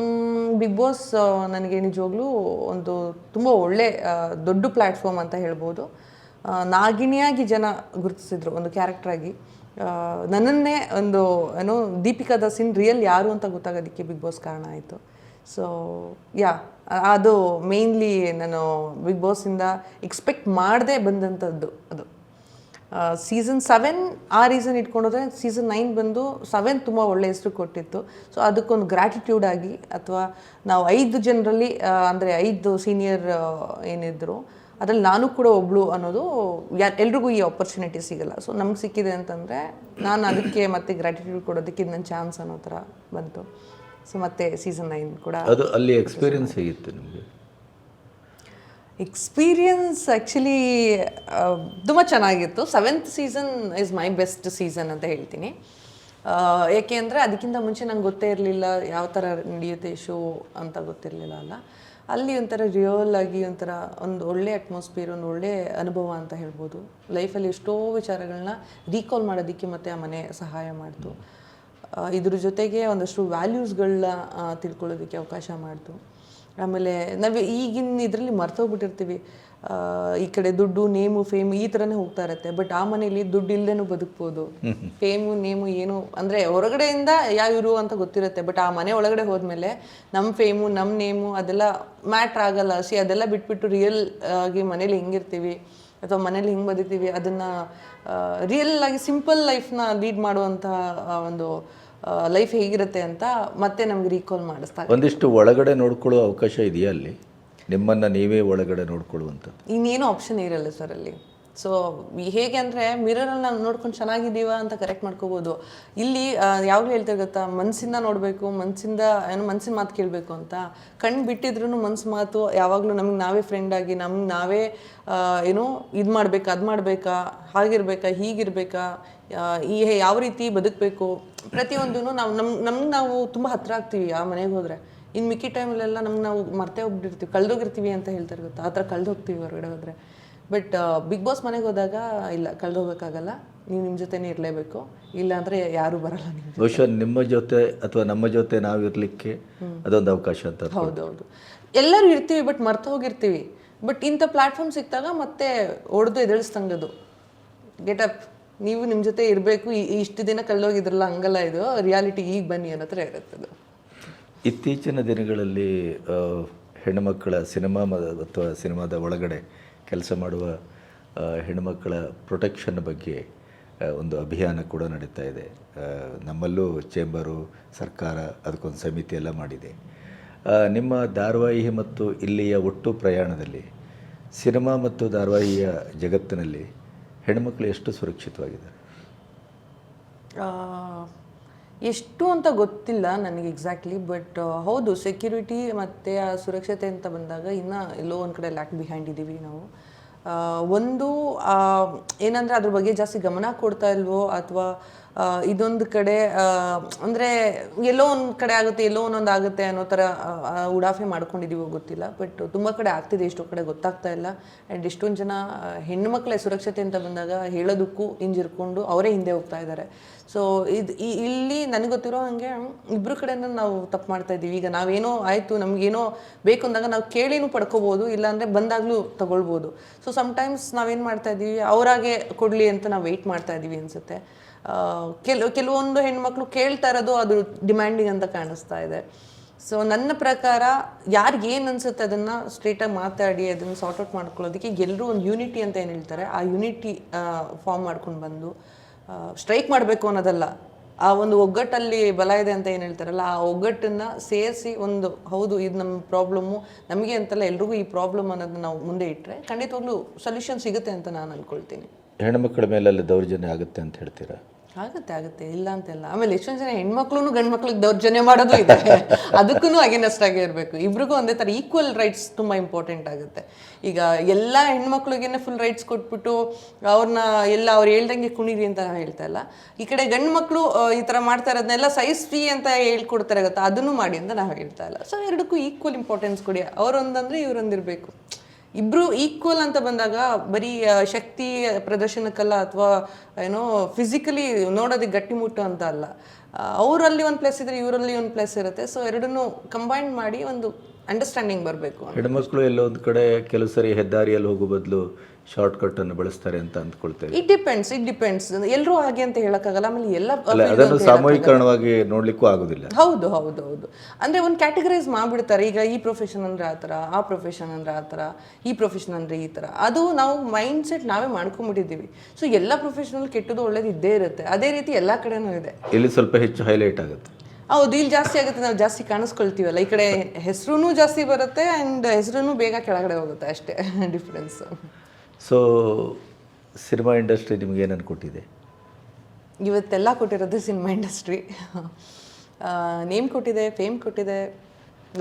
ಬಿಗ್ ಬಾಸ್ ನನಗೆ ನಿಜವಾಗ್ಲೂ ಒಂದು ತುಂಬ ಒಳ್ಳೆ ದೊಡ್ಡ ಪ್ಲ್ಯಾಟ್ಫಾರ್ಮ್ ಅಂತ ಹೇಳ್ಬೋದು. ನಾಗಿನಿಯಾಗಿ ಜನ ಗುರುತಿಸಿದ್ರು ಒಂದು ಕ್ಯಾರೆಕ್ಟ್ರಾಗಿ ನನ್ನನ್ನೇ ಒಂದು, ಏನೋ ದೀಪಿಕಾ ದಾಸಿನ್ ರಿಯಲ್ ಯಾರು ಅಂತ ಗೊತ್ತಾಗೋದಕ್ಕೆ ಬಿಗ್ ಬಾಸ್ ಕಾರಣ ಆಯಿತು. ಸೊ ಯಾ ಅದು ಮೇಯ್ನ್ಲಿ ನಾನು ಬಿಗ್ ಬಾಸಿಂದ ಎಕ್ಸ್ಪೆಕ್ಟ್ ಮಾಡದೆ ಬಂದಂಥದ್ದು ಅದು. ಸೀಸನ್ ಸೆವೆನ್ ಆ ರೀಸನ್ ಇಟ್ಕೊಂಡೋದ್ರೆ ಸೀಸನ್ ನೈನ್ ಬಂದು ಸೆವೆನ್ ತುಂಬ ಒಳ್ಳೆ ಹೆಸರು ಕೊಟ್ಟಿತ್ತು. ಸೊ ಅದಕ್ಕೊಂದು ಗ್ರ್ಯಾಟಿಟ್ಯೂಡ್ ಆಗಿ ಅಥವಾ ನಾವು ಐದು ಜನರಲ್ಲಿ ಅಂದರೆ ಐದು ಸೀನಿಯರ್ ಏನಿದ್ರು ಅದ್ರಲ್ಲಿ ನಾನು ಕೂಡ ಒಬ್ಳು ಅನ್ನೋದು ಯಾ ಎಲ್ರಿಗೂ ಈ ಆಪರ್ಚುನಿಟಿ ಸಿಗಲ್ಲ. ಸೊ ನಮ್ಗೆ ಸಿಕ್ಕಿದೆ ಅಂತಂದರೆ ನಾನು ಅದಕ್ಕೆ ಮತ್ತೆ ಗ್ರ್ಯಾಟಿಟ್ಯೂಡ್ ಕೊಡೋದಕ್ಕೆ ಇದು ನನ್ನ ಚಾನ್ಸ್ ಅನ್ನೋ ಥರ ಬಂತು. ಸೊ ಮತ್ತೆ ಸೀಸನ್ ನೈನ್ ಕೂಡ ಅದು ಅಲ್ಲಿ ಎಕ್ಸ್ಪೀರಿಯನ್ಸ್ ಹೇಗಿತ್ತು ನಿಮಗೆ? ಎಕ್ಸ್ಪೀರಿಯನ್ಸ್ ಆ್ಯಕ್ಚುಲಿ ತುಂಬ ಚೆನ್ನಾಗಿತ್ತು. Seventh season is my best season ಅಂತ ಹೇಳ್ತೀನಿ. ಏಕೆ ಅಂದರೆ ಅದಕ್ಕಿಂತ ಮುಂಚೆ ನಂಗೆ ಗೊತ್ತೇ ಇರಲಿಲ್ಲ ಯಾವ ಥರ ನಡೆಯುತ್ತೆ ಶೋ ಅಂತ ಗೊತ್ತಿರಲಿಲ್ಲ ಅಲ್ಲ. ಅಲ್ಲಿ ಒಂಥರ ರಿಯಲ್ ಆಗಿ ಒಂಥರ ಒಂದು ಒಳ್ಳೆ ಅಟ್ಮಾಸ್ಫಿಯರ್ ಒಂದು ಒಳ್ಳೆ ಅನುಭವ ಅಂತ ಹೇಳ್ಬೋದು. ಲೈಫಲ್ಲಿ ಎಷ್ಟೋ ವಿಚಾರಗಳನ್ನ ರೀಕಾಲ್ ಮಾಡೋದಕ್ಕೆ ಮತ್ತು ಆ ಮನೆ ಸಹಾಯ ಮಾಡಿತು. ಇದ್ರ ಜೊತೆಗೆ ಒಂದಷ್ಟು ವ್ಯಾಲ್ಯೂಸ್ಗಳನ್ನ ತಿಳ್ಕೊಳ್ಳೋದಕ್ಕೆ ಅವಕಾಶ ಮಾಡಿತು. ಆಮೇಲೆ ನಾವು ಈಗಿನ ಇದರಲ್ಲಿ ಮರ್ತೋಗ್ಬಿಟ್ಟಿರ್ತೀವಿ ಈ ಕಡೆ ದುಡ್ಡು ನೇಮು ಫೇಮು ಈ ಥರನೇ ಹೋಗ್ತಾ ಇರುತ್ತೆ. ಬಟ್ ಆ ಮನೇಲಿ ದುಡ್ಡು ಇಲ್ಲದೇನು ಬದುಕ್ಬೋದು. ಫೇಮು ನೇಮು ಏನು ಅಂದರೆ ಹೊರಗಡೆಯಿಂದ ಯಾವ ಇರು ಅಂತ ಗೊತ್ತಿರುತ್ತೆ. ಬಟ್ ಆ ಮನೆ ಒಳಗಡೆ ಹೋದ್ಮೇಲೆ ನಮ್ಮ ಫೇಮು ನಮ್ಮ ನೇಮು ಅದೆಲ್ಲ ಮ್ಯಾಟ್ರ್ ಆಗಲ್ಲ. ಸಿ ಅದೆಲ್ಲ ಬಿಟ್ಬಿಟ್ಟು ರಿಯಲ್ ಆಗಿ ಮನೇಲಿ ಹೆಂಗಿರ್ತೀವಿ ಅಥವಾ ಮನೇಲಿ ಹೆಂಗೆ ಬದುಕ್ತೀವಿ ಅದನ್ನು ರಿಯಲ್ ಆಗಿ ಸಿಂಪಲ್ ಲೈಫ್ನ ಲೀಡ್ ಮಾಡುವಂತಹ ಒಂದು ಲೈಫ್ ಹೇಗಿರುತ್ತೆ ಅಂತ ಮತ್ತೆ ನಮ್ಗೆ ರೀಕಾಲ್ ಮಾಡಿಸ್ತಾ ಒಂದಿಷ್ಟು ಒಳಗಡೆ ನೋಡ್ಕೊಳ್ಳೋ ಅವಕಾಶ ಇದೆಯಾ ಅಲ್ಲಿ? ನಿಮ್ಮನ್ನು ನೀವೇ ಒಳಗಡೆ ನೋಡ್ಕೊಳ್ಳುವಂಥದ್ದು. ಇನ್ನೇನು ಆಪ್ಷನ್ ಇರಲ್ಲ ಸರ್ ಅಲ್ಲಿ. ಸೊ ಹೇಗೆ ಅಂದರೆ ಮಿರರಲ್ಲಿ ನಾವು ನೋಡ್ಕೊಂಡು ಚೆನ್ನಾಗಿದ್ದೀವ ಅಂತ ಕರೆಕ್ಟ್ ಮಾಡ್ಕೋಬೋದು. ಇಲ್ಲಿ ಯಾವಾಗಲೂ ಹೇಳ್ತಾರೆ ಗೊತ್ತಾ? ಮನಸ್ಸಿಂದ ನೋಡಬೇಕು ಮನಸ್ಸಿಂದ ಏನು ಮನಸ್ಸಿನ ಮಾತು ಕೇಳಬೇಕು ಅಂತ. ಕಣ್ಣು ಬಿಟ್ಟಿದ್ರು ಮನ್ಸು ಮಾತು ಯಾವಾಗಲೂ ನಮ್ಗೆ ನಾವೇ ಫ್ರೆಂಡ್ ಆಗಿ, ನಮ್ಗೆ ನಾವೇ ಏನು ಇದು ಮಾಡಬೇಕಾ, ಅದು ಮಾಡಬೇಕಾ, ಹಾಗಿರ್ಬೇಕಾ, ಹೀಗಿರ್ಬೇಕಾ ಈ ಯಾವ ರೀತಿ ಬದುಕಬೇಕು ಪ್ರತಿಯೊಂದೂ ನಾವು ನಮ್ಗೆ ನಮ್ಗೆ ನಾವು ತುಂಬ ಹತ್ತಿರ ಆಗ್ತೀವಿ ಆ ಮನೆಗೆ ಹೋದರೆ. ಇನ್ನು ಮಿಕ್ಕಿ ಟೈಮಲ್ಲೆಲ್ಲ ನಮ್ಗೆ ನಾವು ಮರ್ತೇ ಹೋಗ್ಬಿಟ್ಟಿರ್ತೀವಿ ಕಳ್ದೋಗಿರ್ತೀವಿ ಅಂತ ಹೇಳ್ತಾರೆ ಗೊತ್ತಾ? ಆ ಥರ ಕಳ್ದೋಗ್ತೀವಿ ಹೊರಗಡೆ ಹೋದರೆ. ಬಟ್ ಬಿಗ್ ಬಾಸ್ ಮನೆಗೆ ಹೋದಾಗ ಇಲ್ಲ ಕಳ್ದೋಗ್ಬೇಕಾಗಲ್ಲ. ನೀವು ನಿಮ್ಮ ಜೊತೆನೇ ಇರಲೇಬೇಕು. ಇಲ್ಲ ಅಂದರೆ ಯಾರೂ ಬರಲ್ಲ ನಿಮ್ಮ ಬಹುಶಃ ನಿಮ್ಮ ಜೊತೆ ಅಥವಾ ನಮ್ಮ ಜೊತೆ ನಾವು ಇರಲಿಕ್ಕೆ ಅದೊಂದು ಅವಕಾಶ ಅಂತ ಹೌದೌದು. ಎಲ್ಲರೂ ಇರ್ತೀವಿ ಬಟ್ ಮರ್ತು ಹೋಗಿರ್ತೀವಿ. ಬಟ್ ಇಂಥ ಪ್ಲಾಟ್ಫಾರ್ಮ್ ಸಿಕ್ಕಿದಾಗ ಮತ್ತೆ ಹೊಡೆದು ಎದುರಿಸ್ದಂಗದು ಗೆಟ್ ಅಪ್ ನೀವು ನಿಮ್ಮ ಜೊತೆ ಇರಬೇಕು. ಇಷ್ಟು ದಿನ ಕಳ್ದೋಗಿದ್ರಲ್ಲ ಹಂಗಲ್ಲ ಇದು. ರಿಯಾಲಿಟಿ ಈಗ ಬನ್ನಿ ಅನ್ನೋ ಥರ ಇರುತ್ತೆ ಅದು. ಇತ್ತೀಚಿನ ದಿನಗಳಲ್ಲಿ ಹೆಣ್ಣುಮಕ್ಕಳ ಸಿನಿಮಾ ಅಥವಾ ಸಿನಿಮಾದ ಒಳಗಡೆ ಕೆಲಸ ಮಾಡುವ ಹೆಣ್ಣುಮಕ್ಕಳ ಪ್ರೊಟೆಕ್ಷನ್ ಬಗ್ಗೆ ಒಂದು ಅಭಿಯಾನ ಕೂಡ ನಡೀತಾ ಇದೆ. ನಮ್ಮಲ್ಲೂ ಚೇಂಬರು, ಸರ್ಕಾರ ಅದಕ್ಕೊಂದು ಸಮಿತಿ ಎಲ್ಲ ಮಾಡಿದೆ. ನಿಮ್ಮ ಧಾರಾವಾಹಿ ಮತ್ತು ಇಲ್ಲಿಯ ಒಟ್ಟು ಪ್ರಯಾಣದಲ್ಲಿ, ಸಿನಿಮಾ ಮತ್ತು ಧಾರಾವಾಹಿಯ ಜಗತ್ತಿನಲ್ಲಿ ಹೆಣ್ಣುಮಕ್ಕಳು ಎಷ್ಟು ಸುರಕ್ಷಿತವಾಗಿದ್ದಾರೆ? ಎಷ್ಟು ಅಂತ ಗೊತ್ತಿಲ್ಲ ನನಗೆ ಎಕ್ಸಾಕ್ಟ್ಲಿ ಬಟ್ ಹೌದು ಸೆಕ್ಯೂರಿಟಿ ಮತ್ತು ಆ ಸುರಕ್ಷತೆ ಅಂತ ಬಂದಾಗ ಇನ್ನೂ ಎಲ್ಲೋ ಒಂದು ಕಡೆ ಲ್ಯಾಕ್ ಬಿಹೈಂಡ್ ಇದ್ದೀವಿ ನಾವು. ಒಂದು ಏನಂದರೆ ಅದ್ರ ಬಗ್ಗೆ ಜಾಸ್ತಿ ಗಮನ ಕೊಡ್ತಾ ಇಲ್ವೋ ಅಥವಾ ಇದೊಂದು ಕಡೆ ಅಂದರೆ ಎಲ್ಲೋ ಒಂದು ಕಡೆ ಆಗುತ್ತೆ, ಎಲ್ಲೋ ಒಂದೊಂದು ಆಗುತ್ತೆ ಅನ್ನೋ ಥರ ಉಡಾಫೆ ಮಾಡ್ಕೊಂಡಿದ್ದೀವೋ ಗೊತ್ತಿಲ್ಲ ಬಟ್ ತುಂಬ ಕಡೆ ಆಗ್ತಿದೆ, ಎಷ್ಟೋ ಕಡೆ ಗೊತ್ತಾಗ್ತಾ ಇಲ್ಲ. ಆ್ಯಂಡ್ ಎಷ್ಟೊಂದು ಜನ ಹೆಣ್ಣುಮಕ್ಕಳ ಸುರಕ್ಷತೆ ಅಂತ ಬಂದಾಗ ಹೇಳೋದಕ್ಕೂ ಹಿಂಜಿರ್ಕೊಂಡು ಅವರೇ ಹಿಂದೆ ಹೋಗ್ತಾ ಇದ್ದಾರೆ. ಸೊ ಇದು ಇಲ್ಲಿ ನನಗೆ ಗೊತ್ತಿರೋ ಹಾಗೆ ಇಬ್ಬರು ಕಡೆಯೂ ನಾವು ತಪ್ಪು ಮಾಡ್ತಾ ಇದ್ದೀವಿ. ಈಗ ನಾವೇನೋ ಆಯಿತು, ನಮಗೇನೋ ಬೇಕು ಅಂದಾಗ ನಾವು ಕೇಳಿನೂ ಪಡ್ಕೋಬೋದು, ಇಲ್ಲಾಂದರೆ ಬಂದಾಗಲೂ ತಗೊಳ್ಬೋದು. ಸೊ ಸಮಟೈಮ್ಸ್ ನಾವೇನು ಮಾಡ್ತಾ ಇದ್ದೀವಿ, ಅವರಾಗೆ ಕೊಡಲಿ ಅಂತ ನಾವು ವೆಯ್ಟ್ ಮಾಡ್ತಾ ಇದ್ದೀವಿ ಅನಿಸುತ್ತೆ. ಕೆಲವು ಕೆಲವೊಂದು ಹೆಣ್ಮಕ್ಳು ಕೇಳ್ತಾ ಇರೋದು ಅದು ಡಿಮ್ಯಾಂಡಿಂಗ್ ಅಂತ ಕಾಣಿಸ್ತಾ ಇದೆ. ಸೊ ನನ್ನ ಪ್ರಕಾರ ಯಾರಿಗೆ ಏನು ಅನ್ಸುತ್ತೆ ಅದನ್ನು ಸ್ಟ್ರೇಟಾಗಿ ಮಾತಾಡಿ, ಅದನ್ನು ಸಾರ್ಟ್ ಔಟ್ ಮಾಡ್ಕೊಳ್ಳೋದಕ್ಕೆ ಎಲ್ಲರೂ ಒಂದು ಯೂನಿಟಿ ಅಂತ ಏನು ಹೇಳ್ತಾರೆ, ಆ ಯೂನಿಟಿ ಫಾರ್ಮ್ ಮಾಡ್ಕೊಂಡು ಬಂದು ಸ್ಟ್ರೈಕ್ ಮಾಡಬೇಕು ಅನ್ನೋದಲ್ಲ. ಆ ಒಂದು ಒಗ್ಗಟ್ಟಲ್ಲಿ ಬಲ ಇದೆ ಅಂತ ಏನು ಹೇಳ್ತಾರಲ್ಲ, ಆ ಒಗ್ಗಟ್ಟನ್ನು ಸೇರಿಸಿ ಒಂದು, ಹೌದು, ಇದು ನಮ್ಮ ಪ್ರಾಬ್ಲಮ್ಮು ನಮಗೆ ಅಂತಲ್ಲ ಎಲ್ರಿಗೂ ಈ ಪ್ರಾಬ್ಲಮ್ ಅನ್ನೋದನ್ನ ನಾವು ಮುಂದೆ ಇಟ್ಟರೆ ಖಂಡಿತವಾಗ್ಲೂ ಸೊಲ್ಯೂಷನ್ ಸಿಗುತ್ತೆ ಅಂತ ನಾನು ಅಂದ್ಕೊಳ್ತೀನಿ ಹೆಣ್ಮಕ್ಳ ಅಲ್ಲಿ ದೌರ್ಜನ್ಯ ಆಗುತ್ತೆ ಅಂತ ಹೇಳ್ತೀರಾ? ಆಗುತ್ತೆ ಆಗುತ್ತೆ. ಇಲ್ಲ ಅಂತೆಲ್ಲ. ಆಮೇಲೆ ಎಷ್ಟೊಂದು ಜನ ಹೆಣ್ಮಕ್ಳು ಗಂಡು ಮಕ್ಳಿಗೆ ದೌರ್ಜನ್ಯ ಮಾಡೋದು ಇದೆ. ಅದಕ್ಕೂ ಅಗೇನೆಸ್ಟ್ ಆಗೇ ಇರಬೇಕು. ಇಬ್ರಿಗೂ ಒಂದೇ ಥರ ಈಕ್ವಲ್ ರೈಟ್ಸ್ ತುಂಬ ಇಂಪಾರ್ಟೆಂಟ್ ಆಗುತ್ತೆ. ಈಗ ಎಲ್ಲ ಹೆಣ್ಮಕ್ಳಿಗೆ ಫುಲ್ ರೈಟ್ಸ್ ಕೊಟ್ಬಿಟ್ಟು ಅವ್ರನ್ನ ಎಲ್ಲ ಅವ್ರು ಹೇಳ್ದಂಗೆ ಕುಣಿರಿ ಅಂತ ಹೇಳ್ತಾ ಇಲ್ಲ. ಈ ಕಡೆ ಗಂಡು ಮಕ್ಕಳು ಈ ಥರ ಮಾಡ್ತಾ ಇರೋದನ್ನೆಲ್ಲ ಫ್ರೀ ಅಂತ ಹೇಳ್ಕೊಡ್ತಾರೆ ಗೊತ್ತಾ? ಅದನ್ನು ಮಾಡಿ ಅಂತ ನಾವು ಹೇಳ್ತಾ ಇಲ್ಲ. ಸೊ ಎರಡಕ್ಕೂ ಈಕ್ವಲ್ ಇಂಪಾರ್ಟೆನ್ಸ್ ಕೊಡಿ. ಅವರೊಂದಂದ್ರೆ ಇವರೊಂದಿರಬೇಕು. ಇಬ್ರು ಈಕ್ವಲ್ ಅಂತ ಬಂದಾಗ ಬರೀ ಶಕ್ತಿ ಪ್ರದರ್ಶನಕ್ಕಲ್ಲ ಅಥವಾ, ಏನೋ ಫಿಸಿಕಲಿ ನೋಡೋದಕ್ಕೆ ಗಟ್ಟಿಮುಟ್ಟು ಅಂತ ಅಲ್ಲ. ಅವರಲ್ಲಿ ಒಂದು ಪ್ಲೇಸ್ ಇದ್ರೆ ಇವರಲ್ಲಿ ಒಂದು ಪ್ಲೇಸ್ ಇರುತ್ತೆ. ಸೊ ಎರಡನ್ನೂ ಕಂಬೈನ್ ಮಾಡಿ ಒಂದು ಅಂಡರ್ಸ್ಟ್ಯಾಂಡಿಂಗ್ ಬರಬೇಕು ಹೆಣ್ಮಕ್ಳು ಎಲ್ಲೋ ಒಂದು ಕಡೆ ಕೆಲವು ಸರಿ ಹೆದ್ದಾರಿಯಲ್ಲಿ ಹೋಗೋ ಬದಲು ಶಾರ್ಟ್ ಕಟ್ ಅನ್ನು ಬಳಸ್ತಾರೆ ಅಂತ ಅಂದ್ಕೊಳ್ತೇವೆ. ಇಟ್ ಡಿಪೆಂಡ್ಸ್ ಇಟ್ ಡಿಪೆಂಡ್ಸ್ ಎಲ್ಲರೂ ಹಾಗೆ ಅಂತ ಹೇಳಕ್ಕಾಗಲ್ಲ ಆಮೇಲೆ ಎಲ್ಲ ಅದನ್ನು ಸಾಮೂಹಿಕರಣವಾಗಿ ನೋಡ್ಲಿಕ್ಕೂ ಆಗೋದಿಲ್ಲ. ಹೌದು ಹೌದು ಹೌದು. ಅಂದ್ರೆ ಒಂದು ಕ್ಯಾಟಗರೈಸ್ ಮಾಡ್ಬಿಡ್ತಾರೆ ಈಗ ಈ ಪ್ರೊಫೆಷನ್ ಅಂದ್ರೆ ಆ ಥರ ಆ ಪ್ರೊಫೆಷನ್ ಅಂದ್ರೆ ಆ ಥರ ಈ ಪ್ರೊಫೆಷನ್ ಅಂದ್ರೆ ಈ ಥರ. ಅದು ನಾವು ಮೈಂಡ್ ಸೆಟ್ ನಾವೇ ಮಾಡ್ಕೊಂಡ್ಬಿಟ್ಟಿದ್ದೀವಿ. ಸೊ ಎಲ್ಲ ಪ್ರೊಫೆಷನಲ್ ಕೆಟ್ಟದ್ದು ಒಳ್ಳೇದು ಇದ್ದೇ ಇರುತ್ತೆ. ಅದೇ ರೀತಿ ಎಲ್ಲ ಕಡೆನೂ ಇದೆ. ಇಲ್ಲಿ ಸ್ವಲ್ಪ ಹೆಚ್ಚು ಹೈಲೈಟ್ ಆಗುತ್ತೆ. ಹೌದು ಇಲ್ಲಿ ಜಾಸ್ತಿ ಆಗುತ್ತೆ ನಾವು ಜಾಸ್ತಿ ಕಾಣಿಸ್ಕೊಳ್ತೀವಲ್ಲ. ಈ ಕಡೆ ಹೆಸರು ಜಾಸ್ತಿ ಬರುತ್ತೆ ಆ್ಯಂಡ್ ಹೆಸರು ಬೇಗ ಕೆಳಗಡೆ ಹೋಗುತ್ತೆ ಅಷ್ಟೇ ಡಿಫ್ರೆನ್ಸ್ ಸೊ ಸಿನಿಮಾ ಇಂಡಸ್ಟ್ರಿ ನಿಮ್ಗೆ ಏನನ್ನು ಕೊಟ್ಟಿದೆ? ಇವತ್ತೆಲ್ಲ ಕೊಟ್ಟಿರೋದು ಸಿನಿಮಾ ಇಂಡಸ್ಟ್ರಿ ನೇಮ್ ಕೊಟ್ಟಿದೆ ಫೇಮ್ ಕೊಟ್ಟಿದೆ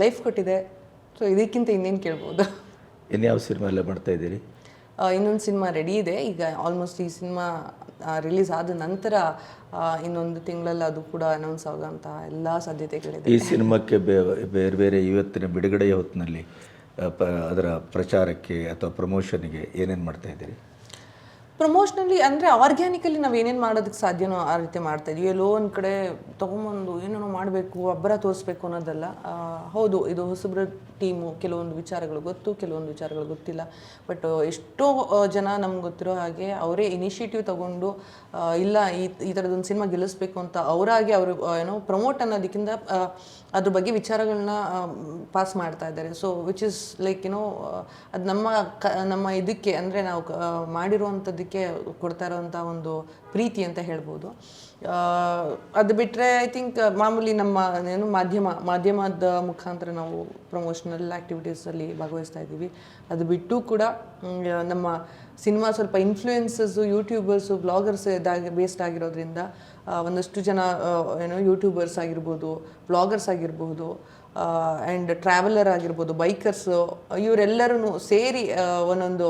ಲೈಫ್ ಕೊಟ್ಟಿದೆ. ಸೊ ಇದಕ್ಕಿಂತ ಇನ್ನೇನು ಕೇಳ್ಬೋದು? ಇನ್ಯಾವ ಸಿನಿಮಾ ಎಲ್ಲ ಮಾಡ್ತಾ ಇದ್ದೀರಿ? ಇನ್ನೊಂದು ಸಿನಿಮಾ ರೆಡಿ ಇದೆ. ಈಗ ಆಲ್ಮೋಸ್ಟ್ ಈ ಸಿನಿಮಾ ರಿಲೀಸ್ ಆದ ನಂತರ ಇನ್ನೊಂದು ತಿಂಗಳಲ್ಲಿ ಅದು ಕೂಡ ಅನೌನ್ಸ್ ಆಗೋಂಥ ಎಲ್ಲ ಸಾಧ್ಯತೆಗಳಿದೆ. ಈ ಸಿನಿಮಾಕ್ಕೆ ಬೇರೆ ಬೇರೆ ಇವತ್ತಿನ ಬಿಡುಗಡೆಯ ಹೊತ್ತಿನಲ್ಲಿ ಅದರ ಪ್ರಚಾರಕ್ಕೆ ಅಥವಾ ಪ್ರಮೋಷನ್ಗೆ ಏನೇನು ಮಾಡ್ತಾ ಇದ್ದೀರಿ? ಪ್ರಮೋಷನಲ್ಲಿ ಅಂದರೆ ಆರ್ಗ್ಯಾನಿಕಲ್ಲಿ ನಾವು ಏನೇನು ಮಾಡೋದಕ್ಕೆ ಸಾಧ್ಯನೋ ಆ ರೀತಿ ಮಾಡ್ತಾ ಇದೀವಿ. ಎಲ್ಲೋ ಒಂದು ಕಡೆ ತೊಗೊಂಬಂದು ಏನೇನೋ ಮಾಡಬೇಕು, ಅಬ್ಬರ ತೋರಿಸ್ಬೇಕು ಅನ್ನೋದಲ್ಲ. ಹೌದು, ಇದು ಹೊಸಬ್ರ ಟೀಮು ಕೆಲವೊಂದು ವಿಚಾರಗಳು ಗೊತ್ತು, ಕೆಲವೊಂದು ವಿಚಾರಗಳು ಗೊತ್ತಿಲ್ಲ. ಬಟ್ ಎಷ್ಟೋ ಜನ ನಮ್ಗೆ ಗೊತ್ತಿರೋ ಹಾಗೆ ಅವರೇ ಇನಿಷಿಯೇಟಿವ್ ತಗೊಂಡು ಇಲ್ಲ, ಈ ಈ ಥರದೊಂದು ಸಿನಿಮಾ ಗೆಲ್ಲಿಸ್ಬೇಕು ಅಂತ ಅವರಾಗಿ ಅವರು ಏನೋ ಪ್ರಮೋಟ್ ಅನ್ನೋದಕ್ಕಿಂತ ಅದ್ರ ಬಗ್ಗೆ ವಿಚಾರಗಳನ್ನ ಪಾಸ್ ಮಾಡ್ತಾ ಇದ್ದಾರೆ. ಸೊ ವಿಚ್ ಇಸ್ ಲೈಕ್ ಏನೋ ಅದು ನಮ್ಮ ಕ, ನಮ್ಮ ಇದಕ್ಕೆ, ಅಂದರೆ ನಾವು ಮಾಡಿರುವಂಥದ್ದಕ್ಕೆ ಕೊಡ್ತಾ ಇರೋವಂಥ ಒಂದು ಪ್ರೀತಿ ಅಂತ ಹೇಳ್ಬೋದು. ಅದು ಬಿಟ್ಟರೆ ಐ ಥಿಂಕ್ ಮಾಮೂಲಿ ನಮ್ಮ, ಏನು, ಮಾಧ್ಯಮ, ಮಾಧ್ಯಮದ ಮುಖಾಂತರ ನಾವು ಪ್ರಮೋಷನಲ್ ಆ್ಯಕ್ಟಿವಿಟೀಸಲ್ಲಿ ಭಾಗವಹಿಸ್ತಾ ಇದ್ದೀವಿ. ಅದು ಬಿಟ್ಟು ಕೂಡ ನಮ್ಮ ಸಿನಿಮಾ ಸ್ವಲ್ಪ ಇನ್ಫ್ಲೂಯೆನ್ಸಸ್ಸು ಯೂಟ್ಯೂಬರ್ಸು ಬ್ಲಾಗರ್ಸ್ ಇದಾಗಿ ಬೇಸ್ಡ್ ಆಗಿರೋದ್ರಿಂದ ಒಂದಷ್ಟು ಜನ ಏನು ಯೂಟ್ಯೂಬರ್ಸ್ ಆಗಿರ್ಬೋದು ಬ್ಲಾಗರ್ಸ್ ಆಗಿರ್ಬೋದು ಆ್ಯಂಡ್ ಟ್ರಾವೆಲರ್ ಆಗಿರ್ಬೋದು ಬೈಕರ್ಸು ಇವರೆಲ್ಲರೂ ಸೇರಿ ಒಂದೊಂದು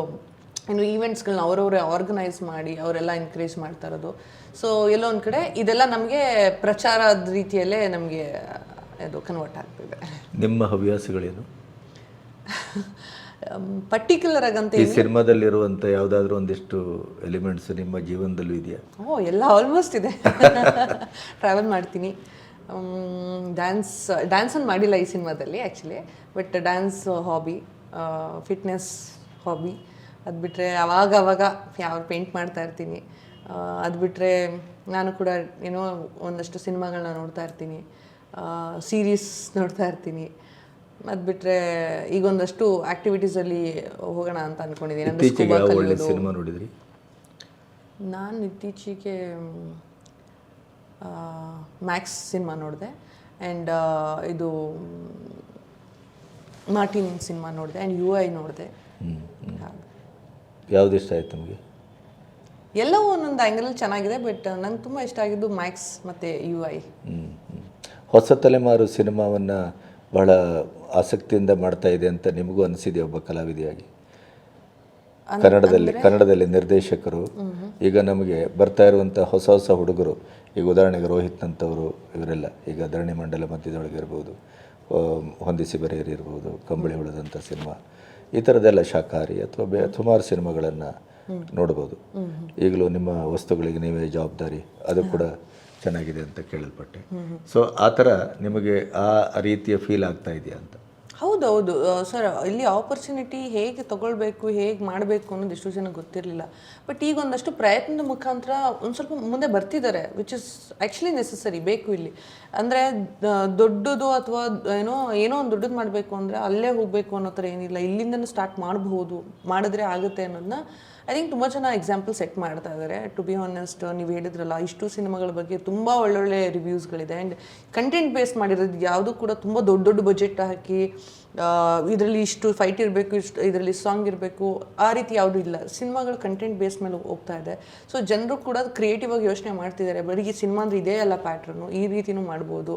ಏನು ಈವೆಂಟ್ಸ್ಗಳನ್ನ ಅವರವರೇ ಆರ್ಗನೈಸ್ ಮಾಡಿ, ಅವರೆಲ್ಲ ಎನ್ಕರೇಜ್ ಮಾಡ್ತಾ ಇರೋದು. ಸೊ ಎಲ್ಲೋ ಒಂದು ಕಡೆ ಇದೆಲ್ಲ ನಮಗೆ ಪ್ರಚಾರದ ರೀತಿಯಲ್ಲೇ ನಮಗೆ ಅದು ಕನ್ವರ್ಟ್ ಆಗ್ತಿದೆ. ನಿಮ್ಮ ಹವ್ಯಾಸಗಳೇನು? ಪರ್ಟಿಕ್ಯುಲರ್ ಆಗಂತ ಈ ಸಿನಿಮಾದಲ್ಲಿರುವಂಥ ಯಾವುದಾದ್ರೂ ಒಂದಿಷ್ಟು ಎಲಿಮೆಂಟ್ಸ್ ನಿಮ್ಮ ಜೀವನದಲ್ಲೂ ಇದೆಯಾ? ಓ ಎಲ್ಲ ಆಲ್ಮೋಸ್ಟ್ ಇದೆ. <laughs> ಟ್ರಾವೆಲ್ ಮಾಡ್ತೀನಿ. ಡ್ಯಾನ್ಸ್ ಡ್ಯಾನ್ಸನ್ನು ಮಾಡಿಲ್ಲ ಈ ಸಿನಿಮಾದಲ್ಲಿ actually but dance hobby fitness hobby ಅದು ಬಿಟ್ಟರೆ ಅವಾಗ ಅವಾಗ ಯಾವ ಪೇಂಟ್ ಮಾಡ್ತಾ ಇರ್ತೀನಿ. ಅದು ಬಿಟ್ಟರೆ ನಾನು ಕೂಡ ಏನೋ ಒಂದಷ್ಟು ಸಿನಿಮಾಗಳನ್ನ ನೋಡ್ತಾ ಇರ್ತೀನಿ. ಸೀರೀಸ್ ನೋಡ್ತಾ ಇರ್ತೀನಿ. ಅದು ಬಿಟ್ರೆ ಈಗ ಒಂದಷ್ಟು ಆ್ಯಕ್ಟಿವಿಟೀಸಲ್ಲಿ ಹೋಗೋಣ ಅಂತ ಅನ್ಕೊಂಡಿದ್ದೀನಿ ಅಂದರೆ ಇತ್ತೀಚೆಗೆ ಸ್ಕೂಬಾ ಒಳ್ಳೆ ಕಲಿಯೋದು. ಸಿನಿಮಾ ನೋಡಿದ್ರಿ? ನಾನು ಇತ್ತೀಚೆಗೆ ಮ್ಯಾಕ್ಸ್ ಸಿನಿಮಾ ನೋಡಿದೆ. ಆ್ಯಂಡ್ ಇದು ಮಾರ್ಟಿನ್ ಸಿನಿಮಾ ನೋಡಿದೆ ಆ್ಯಂಡ್ ಯು ಐ ನೋಡಿದೆ. ಯಾವ್ದು ಇಷ್ಟ ಆಯ್ತು ನಮಗೆ? ಎಲ್ಲವೂ ಒಂದೊಂದು ಆ್ಯಂಗಲ್ ಚೆನ್ನಾಗಿದೆ ಬಟ್ ನಂಗೆ ತುಂಬ ಇಷ್ಟ ಆಗಿದ್ದು ಮ್ಯಾಕ್ಸ್ ಮತ್ತು ಯು ಐ ಹೊಸ ತಲೆಮಾರು ಸಿನಿಮಾವನ್ನು ಬಹಳ ಆಸಕ್ತಿಯಿಂದ ಮಾಡ್ತಾ ಇದೆ ಅಂತ ನಿಮಗೂ ಅನಿಸಿದೆ ಒಬ್ಬ ಕಲಾವಿದೆಯಾಗಿ. ಕನ್ನಡದಲ್ಲಿ ಕನ್ನಡದಲ್ಲಿ ನಿರ್ದೇಶಕರು. ಈಗ ನಮಗೆ ಬರ್ತಾ ಇರುವಂಥ ಹೊಸ ಹೊಸ ಹುಡುಗರು ಈಗ ಉದಾಹರಣೆಗೆ ರೋಹಿತ್ ಅಂತವರು ಇವರೆಲ್ಲ ಈಗ ಧರಣಿ ಮಂಡಲ ಮಧ್ಯದೊಳಗೆ ಇರ್ಬೋದು ಹೊಂದಿಸಿ ಬರೆಯರಿ ಇರ್ಬೋದು ಕಂಬಳಿ ಉಳಿದಂಥ ಸಿನಿಮಾ ಈ ಥರದ್ದೆಲ್ಲ ಶಾಖಾರಿ ಅಥವಾ ಬೇ ಸುಮಾರು ಸಿನಿಮಾಗಳನ್ನು ನೋಡ್ಬೋದು. ಈಗಲೂ ನಿಮ್ಮ ವಸ್ತುಗಳಿಗೆ ನೀವೇ ಜವಾಬ್ದಾರಿ ಅದು ಕೂಡ ಚೆನ್ನಾಗಿದೆ ಅಂತ ಕೇಳಲ್ಪಟ್ಟೆ. ಸೊ ಆ ಥರ ನಿಮಗೆ ಆ ರೀತಿಯ ಫೀಲ್ ಆಗ್ತಾ ಇದೆಯಾ ಅಂತ? ಹೌದು ಹೌದು ಸರ್ ಇಲ್ಲಿ ಆಪರ್ಚುನಿಟಿ ಹೇಗೆ ತಗೊಳ್ಬೇಕು, ಹೇಗೆ ಮಾಡಬೇಕು ಅನ್ನೋದು ಎಷ್ಟೋ ಜನ ಗೊತ್ತಿರಲಿಲ್ಲ. ಬಟ್ ಈಗ ಒಂದಷ್ಟು ಪ್ರಯತ್ನದ ಮುಖಾಂತರ ಒಂದು ಸ್ವಲ್ಪ ಮುಂದೆ ಬರ್ತಿದ್ದಾರೆ ವಿಚ್ ಇಸ್ ಆ್ಯಕ್ಚುಲಿ ನೆಸಸರಿ ಬೇಕು ಇಲ್ಲಿ. ಅಂದರೆ ದೊಡ್ಡದು ಅಥವಾ ಏನೋ ಏನೋ ಒಂದು ದೊಡ್ಡದು ಮಾಡಬೇಕು ಅಂದರೆ ಅಲ್ಲೇ ಹೋಗಬೇಕು ಅನ್ನೋ ಥರ ಏನಿಲ್ಲ. ಇಲ್ಲಿಂದನೂ ಸ್ಟಾರ್ಟ್ ಮಾಡಬಹುದು, ಮಾಡಿದ್ರೆ ಆಗುತ್ತೆ ಅನ್ನೋದನ್ನ ಐ ಥಿಂಕ್ ತುಂಬ ಜನ ಎಕ್ಸಾಂಪಲ್ ಸೆಟ್ ಮಾಡ್ತಾ ಇದ್ದಾರೆ ಟು ಬಿ ಆನೆಸ್ಟ್ ನೀವು ಹೇಳಿದ್ರಲ್ಲ, ಇಷ್ಟು ಸಿನಿಮಾಗಳ ಬಗ್ಗೆ ತುಂಬ ಒಳ್ಳೊಳ್ಳೆ ರಿವ್ಯೂಸ್ಗಳಿದೆ ಆ್ಯಂಡ್ ಕಂಟೆಂಟ್ ಬೇಸ್ ಮಾಡಿರೋದು ಯಾವುದು ಕೂಡ ತುಂಬ ದೊಡ್ಡ ದೊಡ್ಡ ಬಜೆಟ್ ಹಾಕಿ ಇದರಲ್ಲಿ ಇಷ್ಟು ಫೈಟ್ ಇರಬೇಕು, ಇಷ್ಟು ಇದರಲ್ಲಿ ಸಾಂಗ್ ಇರಬೇಕು, ಆ ರೀತಿ ಯಾವುದೂ ಇಲ್ಲ. ಸಿನಿಮಾಗಳು ಕಂಟೆಂಟ್ ಬೇಸ್ ಮೇಲೆ ಹೋಗ್ತಾ ಇದೆ. ಸೊ ಜನರು ಕೂಡ ಕ್ರಿಯೇಟಿವ್ ಆಗಿ ಯೋಚನೆ ಮಾಡ್ತಿದ್ದಾರೆ ಬರೀ ಸಿನಿಮಾ ಅಂದ್ರೆ ಇದೇ ಅಲ್ಲ ಪ್ಯಾಟ್ರನ್ನು ಈ ರೀತಿನೂ ಮಾಡ್ಬೋದು.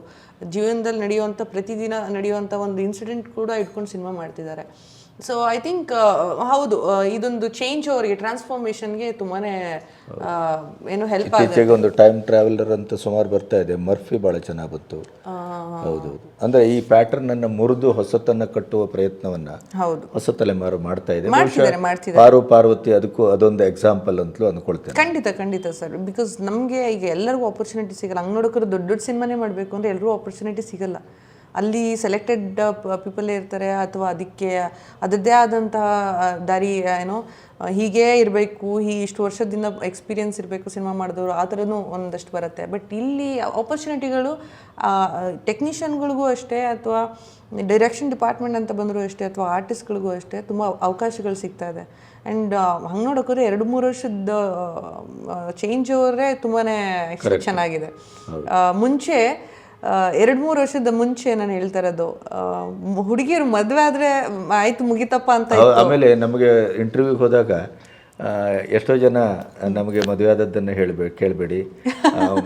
ಜೀವನದಲ್ಲಿ ನಡೆಯುವಂಥ ಪ್ರತಿದಿನ ನಡೆಯುವಂಥ ಒಂದು ಇನ್ಸಿಡೆಂಟ್ ಕೂಡ ಇಟ್ಕೊಂಡು ಸಿನಿಮಾ ಮಾಡ್ತಿದ್ದಾರೆ ಸೊ ಐ ಥಿಂಕ್ ಹೌದು ಇದೊಂದು ಚೇಂಜ್ ಅವರಿಗೆ ಟ್ರಾನ್ಸ್ಫಾರ್ಮೇಶನ್ಗೆ ತುಂಬಾನೇ ಏನು ಹೆಲ್ಪ್ ಆಗುತ್ತೆ. ಇತ್ತೀಚೆಗೆ ಒಂದು ಟೈಮ್ ಟ್ರಾವೆಲರ್ ಅಂತ ಸುಮಾರು ಬರ್ತಾ ಇದೆ. ಮರ್ಫಿ ಭಾಳ ಚೆನ್ನಾಗಿ ಬಂತು. ಹೌದು. ಅಂದ್ರೆ ಈ ಪ್ಯಾಟರ್ನ್ ಅನ್ನು ಮುರಿದು ಹೊಸತನ್ನ ಕಟ್ಟುವ ಪ್ರಯತ್ನವನ್ನ ಹೌದು. ಹೊಸ ತಲೆಮಾರು ಮಾಡ್ತಾ ಇದೆ. ಪಾರು ಪಾರ್ವತಿ ಅದಕ್ಕೂ ಅದೊಂದು ಎಕ್ಸಾಂಪಲ್ ಅಂತಲೂ ಅನ್ಕೊಳ್ತೇನೆ. ಖಂಡಿತ ಖಂಡಿತ ಸರ್. ಬಿಕಾಸ್ ನಮಗೆ ಈಗ ಎಲ್ಲರಿಗೂ ಆಪರ್ಚುನಿಟಿ ಸಿಗಲ್ಲ. ಹಂಗೆ ನೋಡೋಕ್ರೆ ದೊಡ್ಡ ದೊಡ್ಡ ಸಿನಿಮಾನೇ ಮಾಡಬೇಕು ಅಂದ್ರೆ ಎಲ್ಲರೂ ಆಪರ್ಚುನಿಟಿ ಸಿಗಲ್ಲ. ಅಲ್ಲಿ ಸೆಲೆಕ್ಟೆಡ್ ಪೀಪಲ್ ಇರ್ತಾರೆ ಅಥವಾ ಅದಕ್ಕೆ ಅದರದ್ದೇ ಆದಂತಹ ದಾರಿ ಏನೋ ಹೀಗೆ ಇರಬೇಕು ಈ ಇಷ್ಟು ವರ್ಷದಿಂದ ಎಕ್ಸ್ಪೀರಿಯನ್ಸ್ ಇರಬೇಕು ಸಿನಿಮಾ ಮಾಡಿದವರು ಆ ಥರನೂ ಒಂದಷ್ಟು ಬರುತ್ತೆ. ಬಟ್ ಇಲ್ಲಿ ಆಪರ್ಚುನಿಟಿಗಳು ಟೆಕ್ನಿಷಿಯನ್ಗಳಿಗೂ ಅಷ್ಟೇ ಅಥವಾ ಡೈರೆಕ್ಷನ್ ಡಿಪಾರ್ಟ್ಮೆಂಟ್ ಅಂತ ಬಂದರೂ ಅಷ್ಟೇ ಅಥವಾ ಆರ್ಟಿಸ್ಟ್ಗಳಿಗೂ ಅಷ್ಟೇ ತುಂಬ ಅವಕಾಶಗಳು ಸಿಗ್ತಾ ಇದೆ. ಆ್ಯಂಡ್ ಹಂಗೆ ನೋಡೋಕ್ರೆ ಎರಡು ಮೂರು ವರ್ಷದ ಚೇಂಜ್ ಅವರೇ ತುಂಬಾ ಚೆನ್ನಾಗಿದೆ ಮುಂಚೆ ಎರಡು ಮೂರು ವರ್ಷದ ಮುಂಚೆ ನಾನು ಹೇಳ್ತಾ ಇರೋದು ಹುಡುಗಿಯರು ಮದುವೆ ಆದರೆ ಆಯ್ತು ಮುಗಿತಪ್ಪ ಅಂತ ಆಮೇಲೆ ನಮಗೆ ಇಂಟರ್ವ್ಯೂಗೆ ಹೋದಾಗ ಎಷ್ಟೋ ಜನ ನಮಗೆ ಮದುವೆ ಆದದ್ದನ್ನು ಹೇಳಬೇಡಿ ಕೇಳಬೇಡಿ.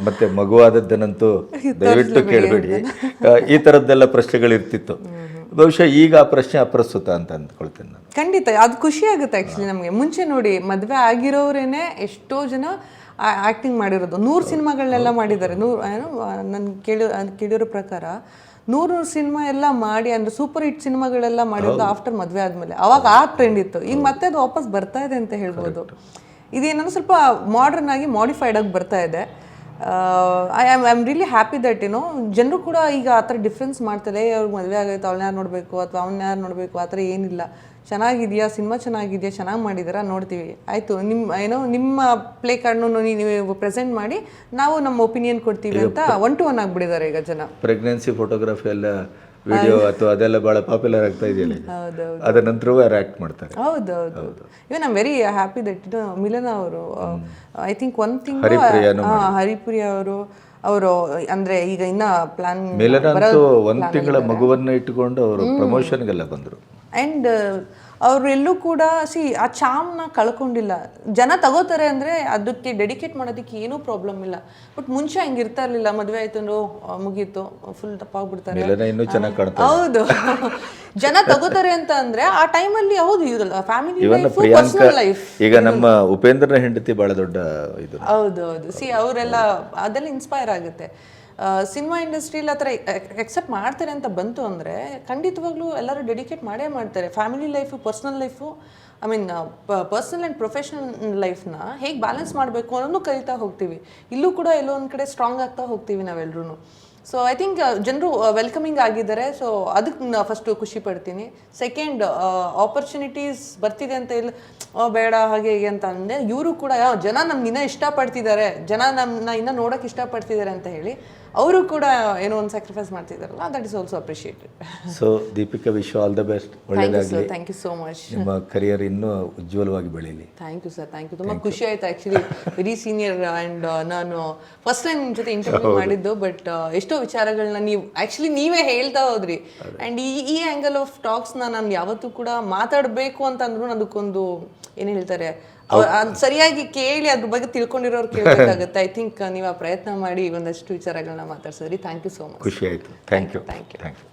ಮತ್ತೆ ಮಗುವಾದದ್ದನ್ನಂತೂ <laughs> ದಯವಿಟ್ಟು ಕೇಳಬೇಡಿ. ಈ ಥರದ್ದೆಲ್ಲ ಪ್ರಶ್ನೆಗಳು ಇರ್ತಿತ್ತು. ಬಹುಶಃ ಈಗ ಆ ಪ್ರಶ್ನೆ ಅಪ್ರಸ್ತುತ ಅಂತ ಅಂದ್ಕೊಳ್ತೇನೆ ನಾನು. ಖಂಡಿತ ಅದು ಖುಷಿ ಆಗುತ್ತೆ ಆ್ಯಕ್ಚುಲಿ ನಮಗೆ. ಮುಂಚೆ ನೋಡಿ ಮದುವೆ ಆಗಿರೋರೇನೆ ಎಷ್ಟೋ ಜನ ಆ್ಯಕ್ಟಿಂಗ್ ಮಾಡಿರೋದು. ನೂರು ಸಿನಿಮಾಗಳನ್ನೆಲ್ಲ ಮಾಡಿದ್ದಾರೆ. ನೂರು ಏನು ನನ್ನ ಕೇಳಿ ಕೇಳಿರೋ ಪ್ರಕಾರ ನೂರು ನೂರು ಸಿನಿಮಾ ಎಲ್ಲ ಮಾಡಿ ಅಂದರೆ ಸೂಪರ್ ಹಿಟ್ ಸಿನಿಮಾಗಳೆಲ್ಲ ಮಾಡಿರೋದು ಆಫ್ಟರ್ ಮದುವೆ ಆದಮೇಲೆ. ಅವಾಗ ಆ ಟ್ರೆಂಡ್ ಇತ್ತು. ಈಗ ಮತ್ತೆ ಅದು ವಾಪಸ್ ಬರ್ತಾ ಇದೆ ಅಂತ ಹೇಳ್ಬೋದು. ಇದೇನೋ ಸ್ವಲ್ಪ ಮಾಡ್ರನ್ ಆಗಿ ಮಾಡಿಫೈಡ್ ಆಗಿ ಬರ್ತಾ ಇದೆ. I am I am really happy that ಏನೋ ಜನರು ಕೂಡ ಈಗ ಆ ಥರ ಡಿಫ್ರೆನ್ಸ್ ಮಾಡ್ತಾರೆ ಅವ್ರಿಗೆ ಮದುವೆ ಆಗೈತೆ ಅವಳನ್ನ ಯಾರು ನೋಡಬೇಕು ಅಥವಾ ಅವನ್ನ ಯಾರು ನೋಡಬೇಕು ಆ ಥರ ಏನಿಲ್ಲ. ಚೆನ್ನಾಗಿದೆಯಾ ಸಿನಿಮಾ ಚೆನ್ನಾಗಿದೆಯಾ ಚೆನ್ನಾಗಿ ಮಾಡಿದಾರಾ ನೋಡ್ತೀವಿ. ಆಯಿತು ನಿಮ್ಮ ಏನೋ ನಿಮ್ಮ ಪ್ಲೇ ಕಾರ್ಡ್ನು ನೀವು ಪ್ರೆಸೆಂಟ್ ಮಾಡಿ ನಾವು ನಮ್ಮ ಒಪಿನಿಯನ್ ಕೊಡ್ತೀವಿ ಅಂತ ಒನ್ ಟು ಒನ್ ಆಗಿಬಿಟ್ಟಿದ್ದಾರೆ ಈಗ ಜನ. ಪ್ರೆಗ್ನೆನ್ಸಿ ಫೋಟೋಗ್ರಫಿ ಎಲ್ಲ ವಿಡಿಯೋ ಅಥವಾ ಅದೆಲ್ಲ ಬಹಳ ಪಾಪ್ಯುಲರ್ ಆಗ್ತಾ ಇದೆಯಲ್ಲ ಅದರ ಅದ ನಂತರವೂ ಯಾರು ಆ್ಯಕ್ಟ್ ಮಾಡ್ತಾರೆ. ಹೌದು ಹೌದು even I'm very happy that ಇದು ಮಿಲನ ಅವರು I think one thing Haripriya ಅವರು ಅವರು ಅಂದ್ರೆ ಈಗ ಇನ್ನ ಪ್ಲಾನ್ ಮಿಲನ ಒಂದು ತಿಂಗಳ ಮಗುವನ್ನ ಇಟ್ಟುಕೊಂಡು ಅವರು ಪ್ರಮೋಷನ್ಗೆಲ್ಲ ಬಂದರು. ಆ್ಯಂಡ್ ಅವರು ಎಲ್ಲೂ ಕೂಡ ಸಿ ಆ ಚಾಮ್ನ ಕಳ್ಕೊಂಡಿಲ್ಲ. ಜನ ತಗೋತಾರೆ ಅಂದರೆ ಅದಕ್ಕೆ ಡೆಡಿಕೇಟ್ ಮಾಡೋದಕ್ಕೆ ಏನೂ ಪ್ರಾಬ್ಲಮ್ ಇಲ್ಲ. ಬಟ್ ಮುಂಚೆ ಹಂಗೆ ಇರ್ತಾ ಇರಲಿಲ್ಲ. ಮದುವೆ ಆಯ್ತು ಮುಗೀತು. ಫುಲ್ ತಪ್ಪಾಗ್ಬಿಡ್ತಾರೆ ಹೌದು. ಜನ ತಗೋತಾರೆ ಅಂತ ಅಂದ್ರೆ ಆ ಟೈಮಲ್ಲಿ ಹೌದು ಫ್ಯಾಮಿಲಿ ಲೈಫ್ ಪರ್ಸನಲ್ ಲೈಫ್ ಈಗ ನಮ್ಮ ಉಪೇಂದ್ರನ ಹೆಂಡತಿ ಬಹಳ ದೊಡ್ಡ ಇದು. ಹೌದು ಹೌದು. ಸಿ ಅವರೆಲ್ಲ ಅದೆಲ್ಲ ಇನ್ಸ್ಪೈರ್ ಆಗುತ್ತೆ. ಸಿನಿಮಾ ಇಂಡಸ್ಟ್ರಿಯಲ್ಲಿ ಆ ಥರ ಎಕ್ಸೆಪ್ಟ್ ಮಾಡ್ತಾರೆ ಅಂತ ಬಂತು ಅಂದರೆ ಖಂಡಿತವಾಗ್ಲೂ ಎಲ್ಲರೂ ಡೆಡಿಕೇಟ್ ಮಾಡೇ ಮಾಡ್ತಾರೆ. Family life, personal life, I mean personal and professional ಲೈಫ್ನ ಹೇಗೆ ಬ್ಯಾಲೆನ್ಸ್ ಮಾಡಬೇಕು ಅನ್ನೋದು ಕಲಿತಾ ಹೋಗ್ತೀವಿ. ಇಲ್ಲೂ ಕೂಡ ಎಲ್ಲೋ ಒಂದು ಕಡೆ ಸ್ಟ್ರಾಂಗ್ ಆಗ್ತಾ ಹೋಗ್ತೀವಿ ನಾವೆಲ್ಲರೂ ಸೊ ಐ ಥಿಂಕ್ ಜನರು ವೆಲ್ಕಮಿಂಗ್ ಆಗಿದ್ದಾರೆ. ಸೊ ಅದಕ್ಕೆ ನಾನು ಫಸ್ಟು ಖುಷಿ ಪಡ್ತೀನಿ. ಸೆಕೆಂಡ್ ಆಪರ್ಚುನಿಟೀಸ್ ಬರ್ತಿದೆ ಅಂತ ಇಲ್ಲ "ಓ, ಬೇಡ ಹಾಗೆ ಹೀಗೆ ಅಂತ ಅಂದರೆ ಇವರು ಕೂಡ "ಆ, ಜನ ನಮ್ಗೆ ಇನ್ನೂ ಇಷ್ಟಪಡ್ತಿದ್ದಾರೆ. ಜನ ನಮ್ಮನ್ನ ಇನ್ನೂ ನೋಡೋಕೆ ಇಷ್ಟಪಡ್ತಿದ್ದಾರೆ ಅಂತ ಹೇಳಿ ಅವರು ಕೂಡ ಏನೋ ಒಂದು sacrifice ಮಾಡ್ತಿದ್ದಾರಲ್ಲ that is also appreciated so Deepika wish all the best ಒಳ್ಳೆಯದಾಗಲಿ ಥ್ಯಾಂಕ್ ಯು ಸೋ ಮಚ್ ನಿಮ್ಮ ಕರಿಯರ್ ಇನ್ನೂ ಉಜ್ವಲವಾಗಿ ಬೆಳೀಲಿ. Thank you sir thank you ತುಂಬ ಖುಷಿ ಆಯ್ತು ಆ್ಯಕ್ಚುಲಿ ವೆರಿ ಸೀನಿಯರ್ ಆ್ಯಂಡ್ ನಾನು ಫಸ್ಟ್ ಟೈಮ್ ನಿಮ್ಮ ಜೊತೆ ಇಂಟರ್ವ್ಯೂ ಮಾಡಿದ್ದು ಬಟ್ ಎಷ್ಟೋ ವಿಚಾರಗಳನ್ನ ನೀವು ಆಕ್ಚುಲಿ ನೀವೇ ಹೇಳ್ತಾ ಹೋದ್ರಿ. ಅಂಡ್ ಈ ಈ ಆ್ಯಂಗಲ್ ಆಫ್ ಟಾಕ್ಸ್ನ ನಾನು ಯಾವತ್ತೂ ಕೂಡ ಮಾತಾಡಬೇಕು ಅಂತ ಅಂದ್ರೂ ಅದಕ್ಕೊಂದು ಏನು ಹೇಳ್ತಾರೆ ಸರಿಯಾಗಿ ಕೇಳಿ ಅದ್ರ ಬಗ್ಗೆ ತಿಳ್ಕೊಂಡಿರೋರು ಕೇಳಬೇಕಾಗುತ್ತೆ. ಐ ಥಿಂಕ್ ನೀವು ಆ ಪ್ರಯತ್ನ ಮಾಡಿ ಒಂದಷ್ಟು ವಿಚಾರಗಳನ್ನ ಮಾತಾಡ್ಸಿದ್ರಿ. ಥ್ಯಾಂಕ್ ಯು ಸೋ ಮಚ್ ಖುಷಿ ಆಯಿತು. Thank you. Thank you